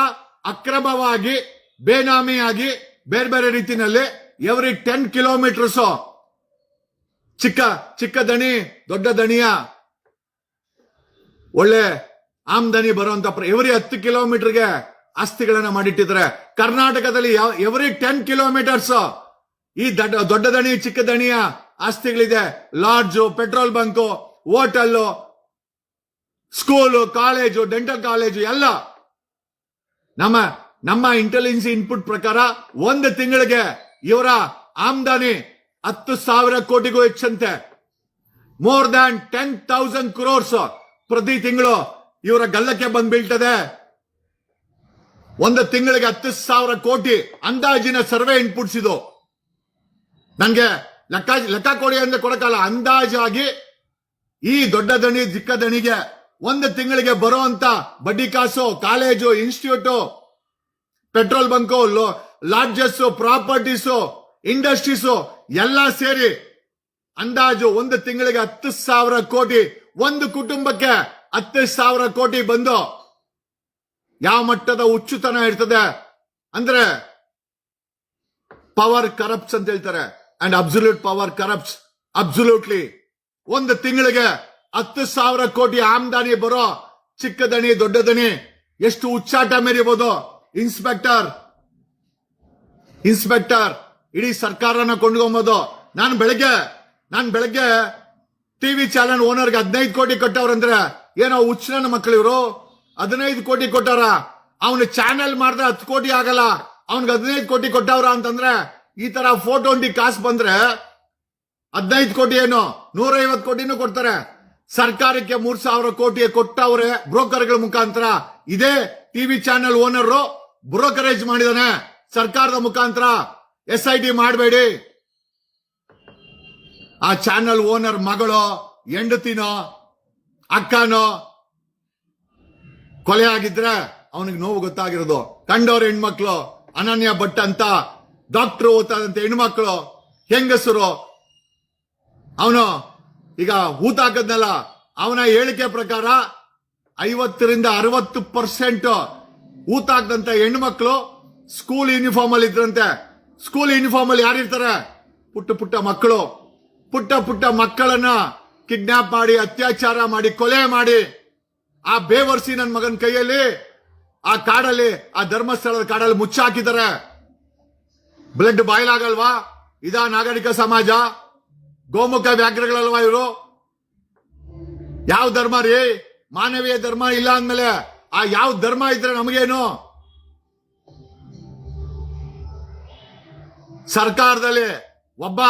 ಅಕ್ರಮವಾಗಿ, ಬೇನಾಮಿಯಾಗಿ, ಬೇರೆ ಬೇರೆ ರೀತಿಯಲ್ಲಿ ಎವ್ರಿ ಟೆನ್ ಕಿಲೋಮೀಟರ್ಸ್ ಚಿಕ್ಕ ಚಿಕ್ಕ ದಣಿ, ದೊಡ್ಡ ದಣಿಯ, ಒಳ್ಳೆ ಆಮ್ದನಿ ಬರುವಂತ ಎವ್ರಿ ಹತ್ತು ಕಿಲೋಮೀಟರ್ಗೆ ಆಸ್ತಿಗಳನ್ನ ಮಾಡಿಟ್ಟಿದ್ದಾರೆ. ಕರ್ನಾಟಕದಲ್ಲಿ ಎವ್ರಿ ಟೆನ್ ಕಿಲೋಮೀಟರ್ಸ್ ಈ ದೊಡ್ಡ ದಣಿ, ಚಿಕ್ಕ ದಣಿಯ ಆಸ್ತಿಗಳಿದೆ. Lodge petrol bunk hotel school college dental college ಎಲ್ಲ ನಮ್ಮ ನಮ್ಮ ಇಂಟೆಲಿಜೆನ್ಸ್ ಇನ್ಪುಟ್ ಪ್ರಕಾರ ಒಂದು ತಿಂಗಳಿಗೆ ಇವರ ಆಮದಾನಿ ಹತ್ತು ಸಾವಿರ ಕೋಟಿಗೂ ಹೆಚ್ಚಂತೆ. More than ten thousand crores ಪ್ರತಿ ತಿಂಗಳು ಇವರ ಗಲ್ಲಕ್ಕೆ ಬಂದ್ ಬೀಳ್ತದೆ ಒಂದು ತಿಂಗಳಿಗೆ ಹತ್ತು ಸಾವಿರ ಕೋಟಿ ಅಂದಾಜಿನ ಸರ್ವೆ ಇನ್ಪುಟ್ಸ್ ನನಗೆ ಲೆಕ್ಕ ಲೆಕ್ಕ ಕೊಡಿ ಅಂದ್ರೆ ಕೊಡಕಲ್ಲ ಅಂದಾಜಾಗಿ ಈ ದೊಡ್ಡ ದಣಿ ಚಿಕ್ಕ ದಣಿಗೆ ಒಂದು ತಿಂಗಳಿಗೆ ಬರೋ ಅಂತ ಬಡ್ಡಿ ಕಾಸು, college, institute, petrol bunk lodges properties, industries ಎಲ್ಲ ಸೇರಿ ಅಂದಾಜು ಒಂದು ತಿಂಗಳಿಗೆ ಹತ್ತು ಸಾವಿರ ಕೋಟಿ, ಒಂದು ಕುಟುಂಬಕ್ಕೆ ಹತ್ತು ಸಾವಿರ ಕೋಟಿ ಬಂದು ಯಾವ ಮಟ್ಟದ ಹುಚ್ಚುತನ ಇರ್ತದೆ? ಅಂದ್ರೆ ಪವರ್ ಕರಪ್ಟ್ಸ್ ಅಂತ ಹೇಳ್ತಾರೆ. And absolute power corrupts absolutely ಒಂದು ತಿಂಗಳಿಗೆ ಹತ್ತು ಸಾವಿರ ಕೋಟಿ ಆಮದಾನಿ ಬರೋ ಚಿಕ್ಕ ದಣಿ ದೊಡ್ಡ ದಣಿ ಎಷ್ಟು ಉಚ್ಚಾಟ ಮೇರಿಬಹುದು ಇನ್ಸ್ಪೆಕ್ಟರ್ ಇನ್ಸ್ಪೆಕ್ಟರ್ ಇಡೀ ಸರ್ಕಾರನ ಕೊಂಡ್ಕೊಂಬೋದು. ನಾನು ಬೆಳಗ್ಗೆ ನಾನು ಬೆಳಗ್ಗೆ ಟಿವಿ ಚಾನಲ್ ಓನರ್ಗೆ ಹದಿನೈದು ಕೋಟಿ ಕೊಟ್ಟವ್ರಂದ್ರೆ ಏನೋ ಹುಚ್ಚ ನನ್ನ ಮಕ್ಕಳು ಇವರು? ಹದಿನೈದು ಕೋಟಿ ಕೊಟ್ಟಾರ. ಅವನ ಚಾನೆಲ್ ಮಾಡಿದ್ರೆ ಹತ್ತು ಕೋಟಿ ಆಗಲ್ಲ. ಅವನ್ಗೆ ಹದಿನೈದು ಕೋಟಿ ಕೊಟ್ಟವ್ರ ಅಂತಂದ್ರೆ ಈ ತರ ಫೋಟೋ ಒಂದಿ ಕಾಸು ಬಂದ್ರೆ ಹದಿನೈದು ಕೋಟಿ ಏನು, ನೂರೈವತ್ತು ಕೋಟಿನೂ ಕೊಡ್ತಾರೆ. ಸರ್ಕಾರಕ್ಕೆ ಮೂರ್ ಸಾವಿರ ಕೋಟಿ ಕೊಟ್ಟವ್ರೆ ಬ್ರೋಕರ್ಗಳ ಮುಖಾಂತರ. ಇದೇ ಟಿವಿ ಚಾನೆಲ್ ಓನರ್ ಬ್ರೋಕರೇಜ್ ಮಾಡಿದಾನೆ. ಸರ್ಕಾರದ ಮುಖಾಂತರ ಎಸ್ ಐ ಟಿ ಮಾಡಬೇಡಿ. ಆ ಚಾನೆಲ್ ಓನರ್ ಮಗಳು, ಹೆಂಡತಿನೋ, ಅಕ್ಕನೋ ಕೊಲೆ ಆಗಿದ್ರೆ ಅವನಿಗೆ ನೋವು ಗೊತ್ತಾಗಿರೋದು. ಕಂಡವ್ರ ಹೆಣ್ಮಕ್ಳು, ಅನನ್ಯ ಭಟ್ ಅಂತ ಡಾಕ್ಟರ್ ಓದ್ತಾದಂತ ಹೆಣ್ಮಕ್ಳು, ಹೆಂಗಸರು. ಅವನು ಈಗ ಊತ ಹಾಕದ್ನಲ್ಲ, ಅವನ ಹೇಳಿಕೆ ಪ್ರಕಾರ ಐವತ್ತರಿಂದ ಅರವತ್ತು ಪರ್ಸೆಂಟ್ ಊತ ಹಾಕದಂತ ಹೆಣ್ಮಕ್ಳು ಸ್ಕೂಲ್ ಯೂನಿಫಾರ್ಮ್ ಅಲ್ಲಿ ಇದ್ರಂತೆ. ಸ್ಕೂಲ್ ಯೂನಿಫಾರ್ಮ್ ಅಲ್ಲಿ ಯಾರಿರ್ತಾರೆ? ಪುಟ್ಟ ಪುಟ್ಟ ಮಕ್ಕಳು. ಪುಟ್ಟ ಪುಟ್ಟ ಮಕ್ಕಳನ್ನ ಕಿಡ್ನಾಪ್ ಮಾಡಿ, ಅತ್ಯಾಚಾರ ಮಾಡಿ, ಕೊಲೆ ಮಾಡಿ. ಆ ಬೇವರ್ಸಿ ನನ್ನ ಮಗನ ಕೈಯಲ್ಲಿ, ಆ ಕಾಡಲ್ಲಿ, ಆ ಧರ್ಮಸ್ಥಳದ ಕಾಡಲ್ಲಿ ಮುಚ್ಚಾಕಿದ್ದಾರೆ. ಬ್ಲಡ್ ಬಾಯ್ಲ್ ಆಗಲ್ವಾ ಇದಾ ನಾಗರಿಕ ಸಮಾಜ? ಗೋಮುಖ ವ್ಯಾಘ್ರಗಳಲ್ವಾ ಇವರು? ಯಾವ ಧರ್ಮ ರೀ? ಮಾನವೀಯ ಧರ್ಮ ಇಲ್ಲ ಅಂದ್ಮೇಲೆ ಆ ಯಾವ ಧರ್ಮ ಇದ್ರೆ ನಮಗೇನು? ಸರ್ಕಾರದಲ್ಲಿ ಒಬ್ಬ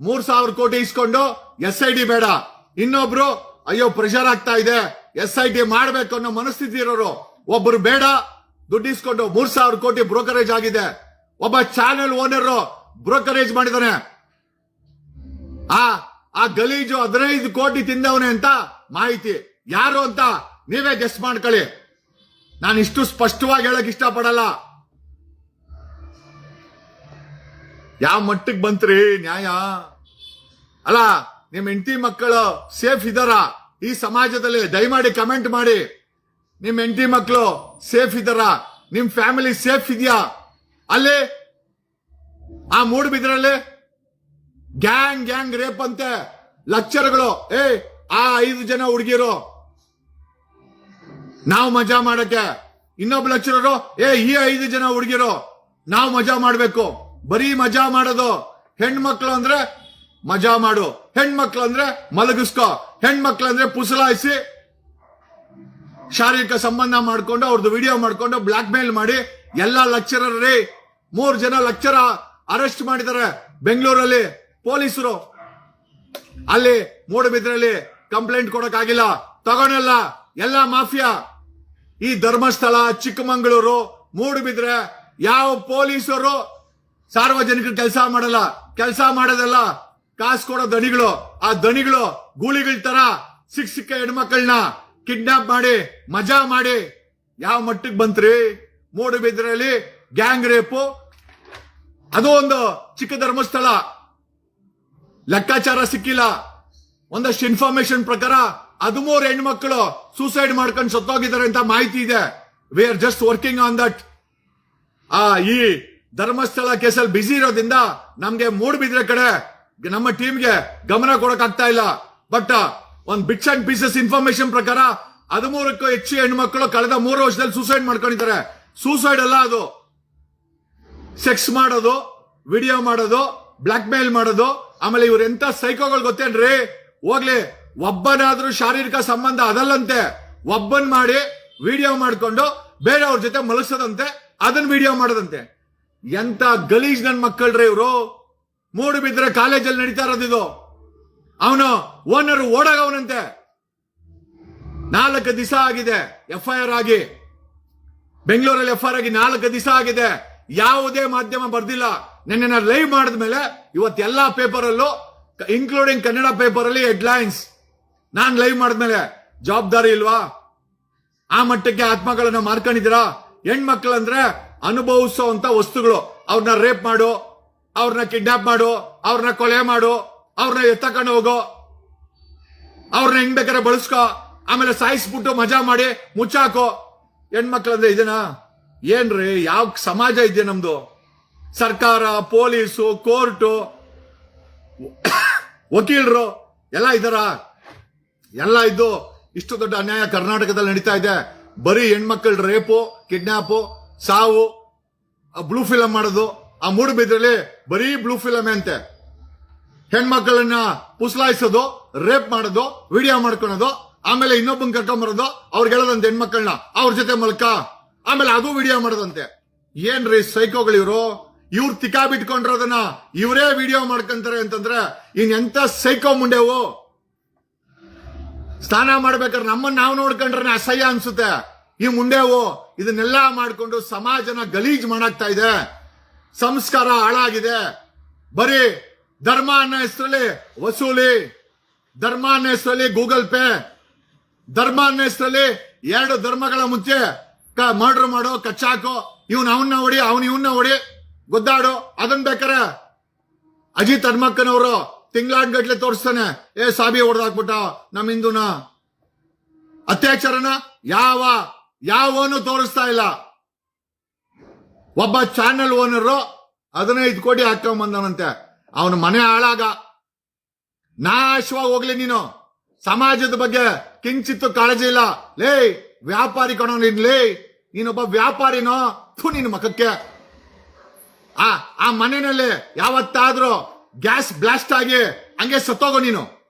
ಮೂರ್ ಸಾವಿರ ಕೋಟಿ ಇಸ್ಕೊಂಡು ಎಸ್ ಐ ಡಿ ಬೇಡ. ಇನ್ನೊಬ್ರು, ಅಯ್ಯೋ ಪ್ರೆಷರ್ ಆಗ್ತಾ ಇದೆ. ಎಸ್ ಐ ಟಿ ಮಾಡಬೇಕು ಅನ್ನೋ ಮನಸ್ಥಿತಿ ಇರೋರು ಒಬ್ಬರು ಬೇಡ, ದುಡ್ಡು ಇಸ್ಕೊಂಡು ಮೂರ್ ಸಾವಿರ ಕೋಟಿ ಬ್ರೋಕರೇಜ್ ಆಗಿದೆ. ಒಬ್ಬ ಚಾನೆಲ್ ಓನರ್ ಬ್ರೋಕರೇಜ್ ಮಾಡಿದಾನೆ. ಆ ಆ ಗಲೀಜು ಹದಿನೈದು ಕೋಟಿ ತಿಂದವನೆ ಅಂತ ಮಾಹಿತಿ. ಯಾರು ಅಂತ ನೀವೇ ಗೆಸ್ ಮಾಡ್ಕೊಳ್ಳಿ. ನಾನು ಇಷ್ಟು ಸ್ಪಷ್ಟವಾಗಿ ಹೇಳಕ್ ಇಷ್ಟಪಡಲ್ಲ. ಯಾವ ಮಟ್ಟಕ್ಕೆ ಬಂತ್ರಿ ನ್ಯಾಯ? ಅಲ್ಲ ನಿಮ್ ಹೆಂಡತಿ ಮಕ್ಕಳು ಸೇಫ್ ಇದಾರ ಈ ಸಮಾಜದಲ್ಲಿ ದಯಮಾಡಿ ಕಮೆಂಟ್ ಮಾಡಿ. ನಿಮ್ ಹೆಂಡತಿ ಮಕ್ಕಳು ಸೇಫ್ ಇದಾರ ನಿಮ್ ಫ್ಯಾಮಿಲಿ ಸೇಫ್ ಇದೆಯಾ? ಅಲ್ಲಿ ಆ ಮೂಡುಬಿದ್ರಲ್ಲಿ ಗ್ಯಾಂಗ್ ಗ್ಯಾಂಗ್ ರೇಪ್ ಅಂತೆ. ಲಕ್ಷರ್ಗಳು ಏ ಆ ಐದು ಜನ ಹುಡುಗಿರು. ನಾವು ಮಜಾ ಮಾಡಕ್ಕೆ. ಇನ್ನೊಬ್ಬ ಲಕ್ಷರರು ಏ, ಈ ಐದು ಜನ ಹುಡುಗಿರು. ನಾವು ಮಜಾ ಮಾಡಬೇಕು. ಬರೀ ಮಜಾ ಮಾಡೋದು ಹೆಣ್ಮಕ್ಳು ಅಂದ್ರೆ ಮಜಾ ಮಾಡು. ಹೆಣ್ಮಕ್ಳು ಅಂದ್ರೆ ಮಲಗಿಸ್ಕೋ. ಹೆಣ್ಮಕ್ಳು ಅಂದ್ರೆ ಪುಸಲಾಯಿಸಿ ಶಾರೀರಿಕ ಸಂಬಂಧ ಮಾಡಿಕೊಂಡು ಅವ್ರದ್ದು ವಿಡಿಯೋ ಮಾಡಿಕೊಂಡು ಬ್ಲಾಕ್ ಮೇಲ್ ಮಾಡಿ ಎಲ್ಲಾ ಲೆಕ್ಚರರ್ ಮೂರು ಮೂರ್ ಜನ ಲೆಕ್ಚರ ಅರೆಸ್ಟ್ ಮಾಡಿದ್ದಾರೆ. ಬೆಂಗಳೂರಲ್ಲಿ ಪೊಲೀಸರು. ಅಲ್ಲಿ ಮೂಡಬಿದ್ರಲ್ಲಿ ಕಂಪ್ಲೇಂಟ್ ಕೊಡಕ್ಕಾಗಿಲ್ಲ. ತಗೊಂಡಲ್ಲ ಎಲ್ಲ ಮಾಫಿಯಾ ಈ ಧರ್ಮಸ್ಥಳ, ಚಿಕ್ಕಮಂಗಳೂರು ಮೂಡಬಿದ್ರೆ ಯಾವ ಪೊಲೀಸರು ಸಾರ್ವಜನಿಕರು ಕೆಲಸ ಮಾಡಲ್ಲ. ಕೆಲಸ ಮಾಡೋದಲ್ಲ. ಕಾಸು ಕೊಡೋ ದಣಿಗಳು. ಆ ದಣಿಗಳು ಗೂಳಿಗಳ ತರ ಸಿಕ್ಕ ಸಿಕ್ಕ ಹೆಣ್ಮಕ್ಳನ್ನ ಕಿಡ್ನಾಪ್ ಮಾಡಿ, ಮಜಾ ಮಾಡಿ ಯಾವ ಮಟ್ಟಕ್ಕೆ ಬಂತ್ರಿ? ಮೂಡುಬಿದ್ರೆಯಲ್ಲಿ ಗ್ಯಾಂಗ್ ರೇಪು. ಅದು ಒಂದು ಚಿಕ್ಕ ಧರ್ಮಸ್ಥಳ. ಲೆಕ್ಕಾಚಾರ ಸಿಕ್ಕಿಲ್ಲ. ಒಂದಷ್ಟು ಇನ್ಫಾರ್ಮೇಶನ್ ಪ್ರಕಾರ ಹದಿಮೂರು ಹೆಣ್ಮಕ್ಳು ಸೂಸೈಡ್ ಮಾಡ್ಕೊಂಡು ಸತ್ತೋಗಿದ್ದಾರೆ ಅಂತ ಮಾಹಿತಿ ಇದೆ. We are just working on that ಆ, ಈ ಧರ್ಮಸ್ಥಳ ಕೇಸಲ್ಲಿ ಬಿಸಿ ಇರೋದ್ರಿಂದ ನಮ್ಗೆ ಮೂಡ್ಬಿದ್ರೆ ಕಡೆ ನಮ್ಮ ಟೀಮ್ಗೆ ಗಮನ ಕೊಡಕ್ ಆಗ್ತಾ ಇಲ್ಲ. ಬಟ್ ಒಂದ್ ಬಿಟ್ಸ್ ಅಂಡ್ ಪೀಸಸ್ ಇನ್ಫಾರ್ಮೇಶನ್ ಪ್ರಕಾರ ಹದಿಮೂರಕ್ಕೂ ಹೆಚ್ಚು ಹೆಣ್ಮಕ್ಳು ಕಳೆದ ಮೂರು ವರ್ಷದಲ್ಲಿ ಸೂಸೈಡ್ ಮಾಡ್ಕೊಂಡಿದ್ದಾರೆ. ಸೂಸೈಡ್ ಅಲ್ಲ ಅದು. ಸೆಕ್ಸ್ ಮಾಡೋದು ವಿಡಿಯೋ ಮಾಡೋದು ಬ್ಲಾಕ್ ಮೇಲ್ ಮಾಡೋದು. ಆಮೇಲೆ ಇವ್ರ ಎಂತ ಸೈಕೋಗಳು ಗೊತ್ತೇನ್ರಿ ಹೋಗ್ಲಿ, ಒಬ್ಬನಾದ್ರೂ ಶಾರೀರಿಕ ಸಂಬಂಧ ಅದಲ್ಲಂತೆ, ಒಬ್ಬನ್ ಮಾಡಿ ವಿಡಿಯೋ ಮಾಡ್ಕೊಂಡು ಬೇರೆಯವ್ರ ಜೊತೆ ಮಲಗಿಸೋದಂತೆ ಅದನ್ನ ವಿಡಿಯೋ ಮಾಡೋದಂತೆ. ಎಂತ ಗಲೀಜ್ ನನ್ ಮಕ್ಕಳ್ರಿ ಇವರು. ಮೂಡು ಬಿದ್ರೆ ಕಾಲೇಜಲ್ಲಿ ನಡೀತಾ ಇರೋದಿದು ಅವನು ಓನರ್ ಓಡಾಗವನಂತೆ. ನಾಲ್ಕು ದಿವಸ ಆಗಿದೆ ಎಫ್ ಐ ಆರ್ ಆಗಿ. ಬೆಂಗಳೂರಲ್ಲಿ ಎಫ್ ಆರ್ ಆಗಿ ನಾಲ್ಕು ದಿವಸ ಆಗಿದೆ. ಯಾವುದೇ ಮಾಧ್ಯಮ ಬರ್ದಿಲ್ಲ. ನಿನ್ನೆ ನಾನು ಲೈವ್ ಮಾಡಿದ್ಮೇಲೆ ಇವತ್ತೆಲ್ಲಾ ಪೇಪರ್ ಅಲ್ಲೂ ಇನ್ಕ್ಲೂಡಿಂಗ್ ಕನ್ನಡ ಪೇಪರಲ್ಲಿ ಹೆಡ್ಲೈನ್ಸ್ ನಾನು ಲೈವ್ ಮಾಡಿದ್ಮೇಲೆ ಜವಾಬ್ದಾರಿ ಇಲ್ವಾ? ಆ ಮಟ್ಟಕ್ಕೆ ಆತ್ಮಗಳನ್ನ ಮಾರ್ಕೊಂಡಿದ್ದೀರಾ? ಹೆಣ್ಮಕ್ಳಂದ್ರೆ ಅನುಭವಿಸುವಂತ ವಸ್ತುಗಳು. ಅವ್ರನ್ನ ರೇಪ್ ಮಾಡು, ಅವ್ರನ್ನ ಕಿಡ್ನಾಪ್ ಮಾಡು, ಅವ್ರನ್ನ ಕೊಲೆ ಮಾಡು. ಅವ್ರನ್ನ ಎತ್ತಕೊಂಡು ಹೋಗೋ. ಅವ್ರನ್ನ ಹೆಂಗ್ ಬೇಕಾದ್ರೆ ಬಳಸ್ಕೋ. ಆಮೇಲೆ ಸಾಯಿಸ್ಬಿಟ್ಟು ಮಜಾ ಮಾಡಿ ಮುಚ್ಚಾಕೋ. ಹೆಣ್ಮಕ್ಳಂದ್ರೆ ಇದನ್ನ ಏನ್ರಿ? ಯಾವ ಸಮಾಜ ಇದೆ ನಮ್ದು? ಸರ್ಕಾರ, ಪೊಲೀಸು, ಕೋರ್ಟು, ವಕೀಲರು, ಎಲ್ಲ ಇದಾರ. ಎಲ್ಲ ಇದ್ದು ಇಷ್ಟು ದೊಡ್ಡ ಅನ್ಯಾಯ ಕರ್ನಾಟಕದಲ್ಲಿ ನಡೀತಾ ಇದೆ. ಬರೀ ಹೆಣ್ಮಕ್ಳ ರೇಪು, ಕಿಡ್ನಾಪು, ಸಾವು ಬ್ಲೂ ಫಿಲಮ್ ಮಾಡೋದು. ಆ ಮೂಡುಬಿದ್ರಲ್ಲಿ ಬರೀ ಬ್ಲೂ ಫಿಲಮ್ ಅಂತೆ. ಹೆಣ್ಮಕ್ಳನ್ನ ಪುಸ್ಲಾಯಿಸೋದು, ರೇಪ್ ಮಾಡೋದು, ವಿಡಿಯೋ ಮಾಡ್ಕೊಳೋದು, ಆಮೇಲೆ ಇನ್ನೊಬ್ಬನ್ ಕರ್ಕೊಂಬರೋದು, ಅವ್ರಿಗೆ ಹೇಳೋದಂತೆ ಹೆಣ್ಮಕ್ಳನ್ನ. ಅವ್ರ ಜೊತೆ ಮಲ್ಕ. ಆಮೇಲೆ ಅದು ವಿಡಿಯೋ ಮಾಡೋದಂತೆ. ಏನ್ರಿ ಸೈಕೋಗಳು ಇವರು? ಇವ್ರು ತಿಕಾ ಬಿಟ್ಕೊಂಡಿರೋದನ್ನ ಇವರೇ ವಿಡಿಯೋ ಮಾಡ್ಕೊಂತಾರೆ ಅಂತಂದ್ರೆ, ಇನ್ ಎಂತ ಸೈಕೋ ಮುಂಡೆವು ಸ್ನಾನ ಮಾಡ್ಬೇಕಾದ್ರೆ ನಮ್ಮನ್ನ ನಾವು ನೋಡ್ಕೊಂಡ್ರೆ ಅಸಹ್ಯ ಅನ್ಸುತ್ತೆ. ಈ ಮುಂಡೆವು ಇದನ್ನೆಲ್ಲ ಮಾಡ್ಕೊಂಡು ಸಮಾಜನ ಗಲೀಜ್ ಮಾಡಾಕ್ತಾ ಇದೆ. ಸಂಸ್ಕಾರ ಹಾಳಾಗಿದೆ. ಬರೀ ಧರ್ಮ ಅನ್ನೋ ಹೆಸರಲ್ಲಿ ವಸೂಲಿ ಧರ್ಮ ಅನ್ನೋ ಹೆಸರಲ್ಲಿ ಗೂಗಲ್ ಪೇ ಧರ್ಮ ಅನ್ನೋ ಹೆಸರಲ್ಲಿ ಎರಡು ಧರ್ಮಗಳ ಮುಂಚೆ ಮರ್ಡರ್ ಮಾಡೋ ಕಚ್ಚಾಕೋ ಇವನ್ ಅವನ್ನ ಹೊಡಿ, ಅವನ್ ಇವನ್ನ ಹೊಡಿ, ಗೊದ್ದಾಡು. ಅದನ್ ಬೇಕಾರೆ ಅಜಿತ್ ಹನ್ಮಕ್ಕನವರು ತಿಂಗಳಾನ್ಗಟ್ಲೆ ತೋರಿಸ್ತಾನೆ, ಏ, ಸಾಬಿ ಹೊಡೆದಾಕ್ಬಿಟ್ಟ ನಮ್ ಹಿಂದೂನ. ಅತ್ಯಾಚಾರನ ಯಾವ ಯಾವನು ತೋರಿಸ್ತಾ ಇಲ್ಲ. ಒಬ್ಬ ಚಾನೆಲ್ ಓನರು ಹದಿನೈದು ಕೋಟಿ ಹಾಕೊಂಬಂದವನಂತೆ ಅವನ ಮನೆ ಹಾಳಾಗ. ನಾಶವಾಗಿ ಹೋಗ್ಲಿ ನೀನು. ಸಮಾಜದ ಬಗ್ಗೆ ಕಿಂಚಿತ್ತು ಕಾಳಜಿ ಇಲ್ಲ. ಲೇ, ವ್ಯಾಪಾರಿ ಕಣೋ ಲೇ. ನೀನೊಬ್ಬ ವ್ಯಾಪಾರಿನೋ? ಥು, ನಿನ್ನ ಮಖಕ್ಕೆ. ಆ ಆ ಮನೆಯಲ್ಲಿ ಯಾವತ್ತಾದ್ರೂ ಗ್ಯಾಸ್ ಬ್ಲಾಸ್ಟ್ ಆಗಿ ಹಂಗೆ ಸತ್ತೋಗೋ ನೀನು.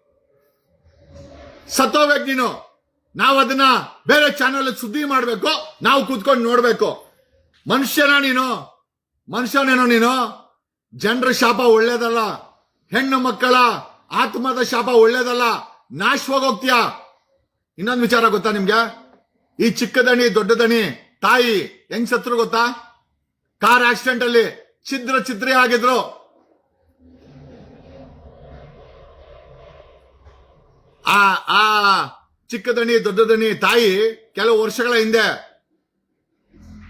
ಸತ್ತೋಗ್ಬೇಕು ನೀನು. ನಾವು ಅದನ್ನ ಬೇರೆ ಚಾನಲ್ ಸುದ್ದಿ ಮಾಡಬೇಕು. ನಾವು ಕೂತ್ಕೊಂಡು ನೋಡ್ಬೇಕು. ಮನುಷ್ಯನ ನೀನು? ಮನುಷ್ಯನೇನೋ ನೀನು? ಜನರ ಶಾಪ ಒಳ್ಳೇದಲ್ಲ, ಹೆಣ್ಣು ಮಕ್ಕಳ ಆತ್ಮದ ಶಾಪ ಒಳ್ಳೇದಲ್ಲ, ನಾಶವಾಗಿ ಹೋಗ್ತೀಯ? ಇನ್ನೊಂದು ವಿಚಾರ ಗೊತ್ತಾ ನಿಮ್ಗೆ? ಈ ಚಿಕ್ಕ ದಣಿ, ದೊಡ್ಡ ದಣಿ, ತಾಯಿ, ಹೆಂಗ್ ಸತ್ರು ಗೊತ್ತಾ? ಕಾರ್ ಆಕ್ಸಿಡೆಂಟ್ ಅಲ್ಲಿ ಛಿದ್ರ ಚಿತ್ರೆ ಆಗಿದ್ರು. ಆ ಆ ಚಿಕ್ಕ ದಣಿ, ದೊಡ್ಡ ದಣಿ, ತಾಯಿ ಕೆಲವು ವರ್ಷಗಳ ಹಿಂದೆ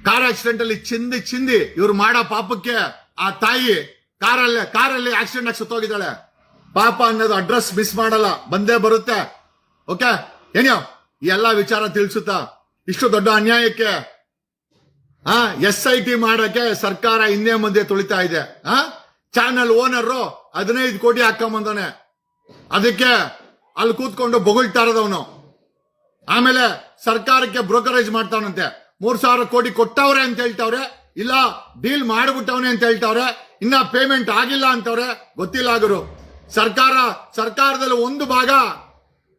ಕಾರ್ ಆಕ್ಸಿಡೆಂಟ್ ಅಲ್ಲಿ ಚಿಂದಿ ಚಿಂದಿ ಇವ್ರು ಮಾಡೋ ಪಾಪಕ್ಕೆ ಆ ತಾಯಿ ಕಾರಲ್ಲೇ, ಕಾರಲ್ಲಿ ಆಕ್ಸಿಡೆಂಟ್ ಆಗಿ ಸುತ್ತೋಗಿದ್ದಾಳೆ ಪಾಪ ಅನ್ನೋದು ಅಡ್ರೆಸ್ ಮಿಸ್ ಮಾಡಲ್ಲ, ಬಂದೇ ಬರುತ್ತೆ. ಓಕೆ ಏನೋ ಈ ಎಲ್ಲಾ ವಿಚಾರ ತಿಳಿಸುತ್ತಾ? ಇಷ್ಟು ದೊಡ್ಡ ಅನ್ಯಾಯಕ್ಕೆ, ಆ ಎಸ್ ಐ ಟಿ ಮಾಡಕ್ಕೆ ಸರ್ಕಾರ ಹಿಂದೆ ಮುಂದೆ ತುಳಿತಾ ಇದೆ. ಆ ಚಾನಲ್ ಓನರ್ ಹದಿನೈದು ಕೋಟಿ ಹಾಕೊಂಬಂದಾನೆ ಅದಕ್ಕೆ ಅಲ್ಲಿ ಕೂತ್ಕೊಂಡು ಬೊಗಳ್ತಾ ಇರೋದವನು. ಆಮೇಲೆ ಸರ್ಕಾರಕ್ಕೆ ಬ್ರೋಕರೇಜ್ ಮಾಡ್ತಾನಂತೆ. ಮೂರ್ ಸಾವಿರ ಕೋಟಿ ಕೊಟ್ಟವ್ರೆ ಅಂತ ಹೇಳ್ತಾವ್ರೆ. ಇಲ್ಲ, ಡೀಲ್ ಮಾಡಿಬಿಟ್ಟವನೆ ಅಂತ ಹೇಳ್ತಾವ್ರೆ, ಇನ್ನ ಪೇಮೆಂಟ್ ಆಗಿಲ್ಲ ಅಂತವ್ರೆ, ಗೊತ್ತಿಲ್ಲ ಆಗರು ಸರ್ಕಾರ, ಸರ್ಕಾರದಲ್ಲಿ ಒಂದು ಭಾಗ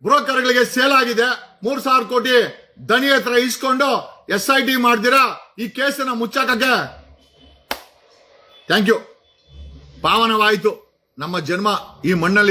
ಬ್ರೋಕರ್ಗಳಿಗೆ ಸೇಲ್ ಆಗಿದೆ. ಮೂರ್ ಸಾವಿರ ಕೋಟಿ ದಣಿ ಹತ್ರ ಇಸ್ಕೊಂಡು ಎಸ್ ಐ ಟಿ ಮಾಡ್ದಿರಾ ಈ ಕೇಸನ್ನ ಮುಚ್ಚಾಕಕ್ಕೆ. Thank you ಪಾವನವಾಯಿತು. ನಮ್ಮ ಜನ್ಮ ಈ ಮಣ್ಣಲ್ಲಿ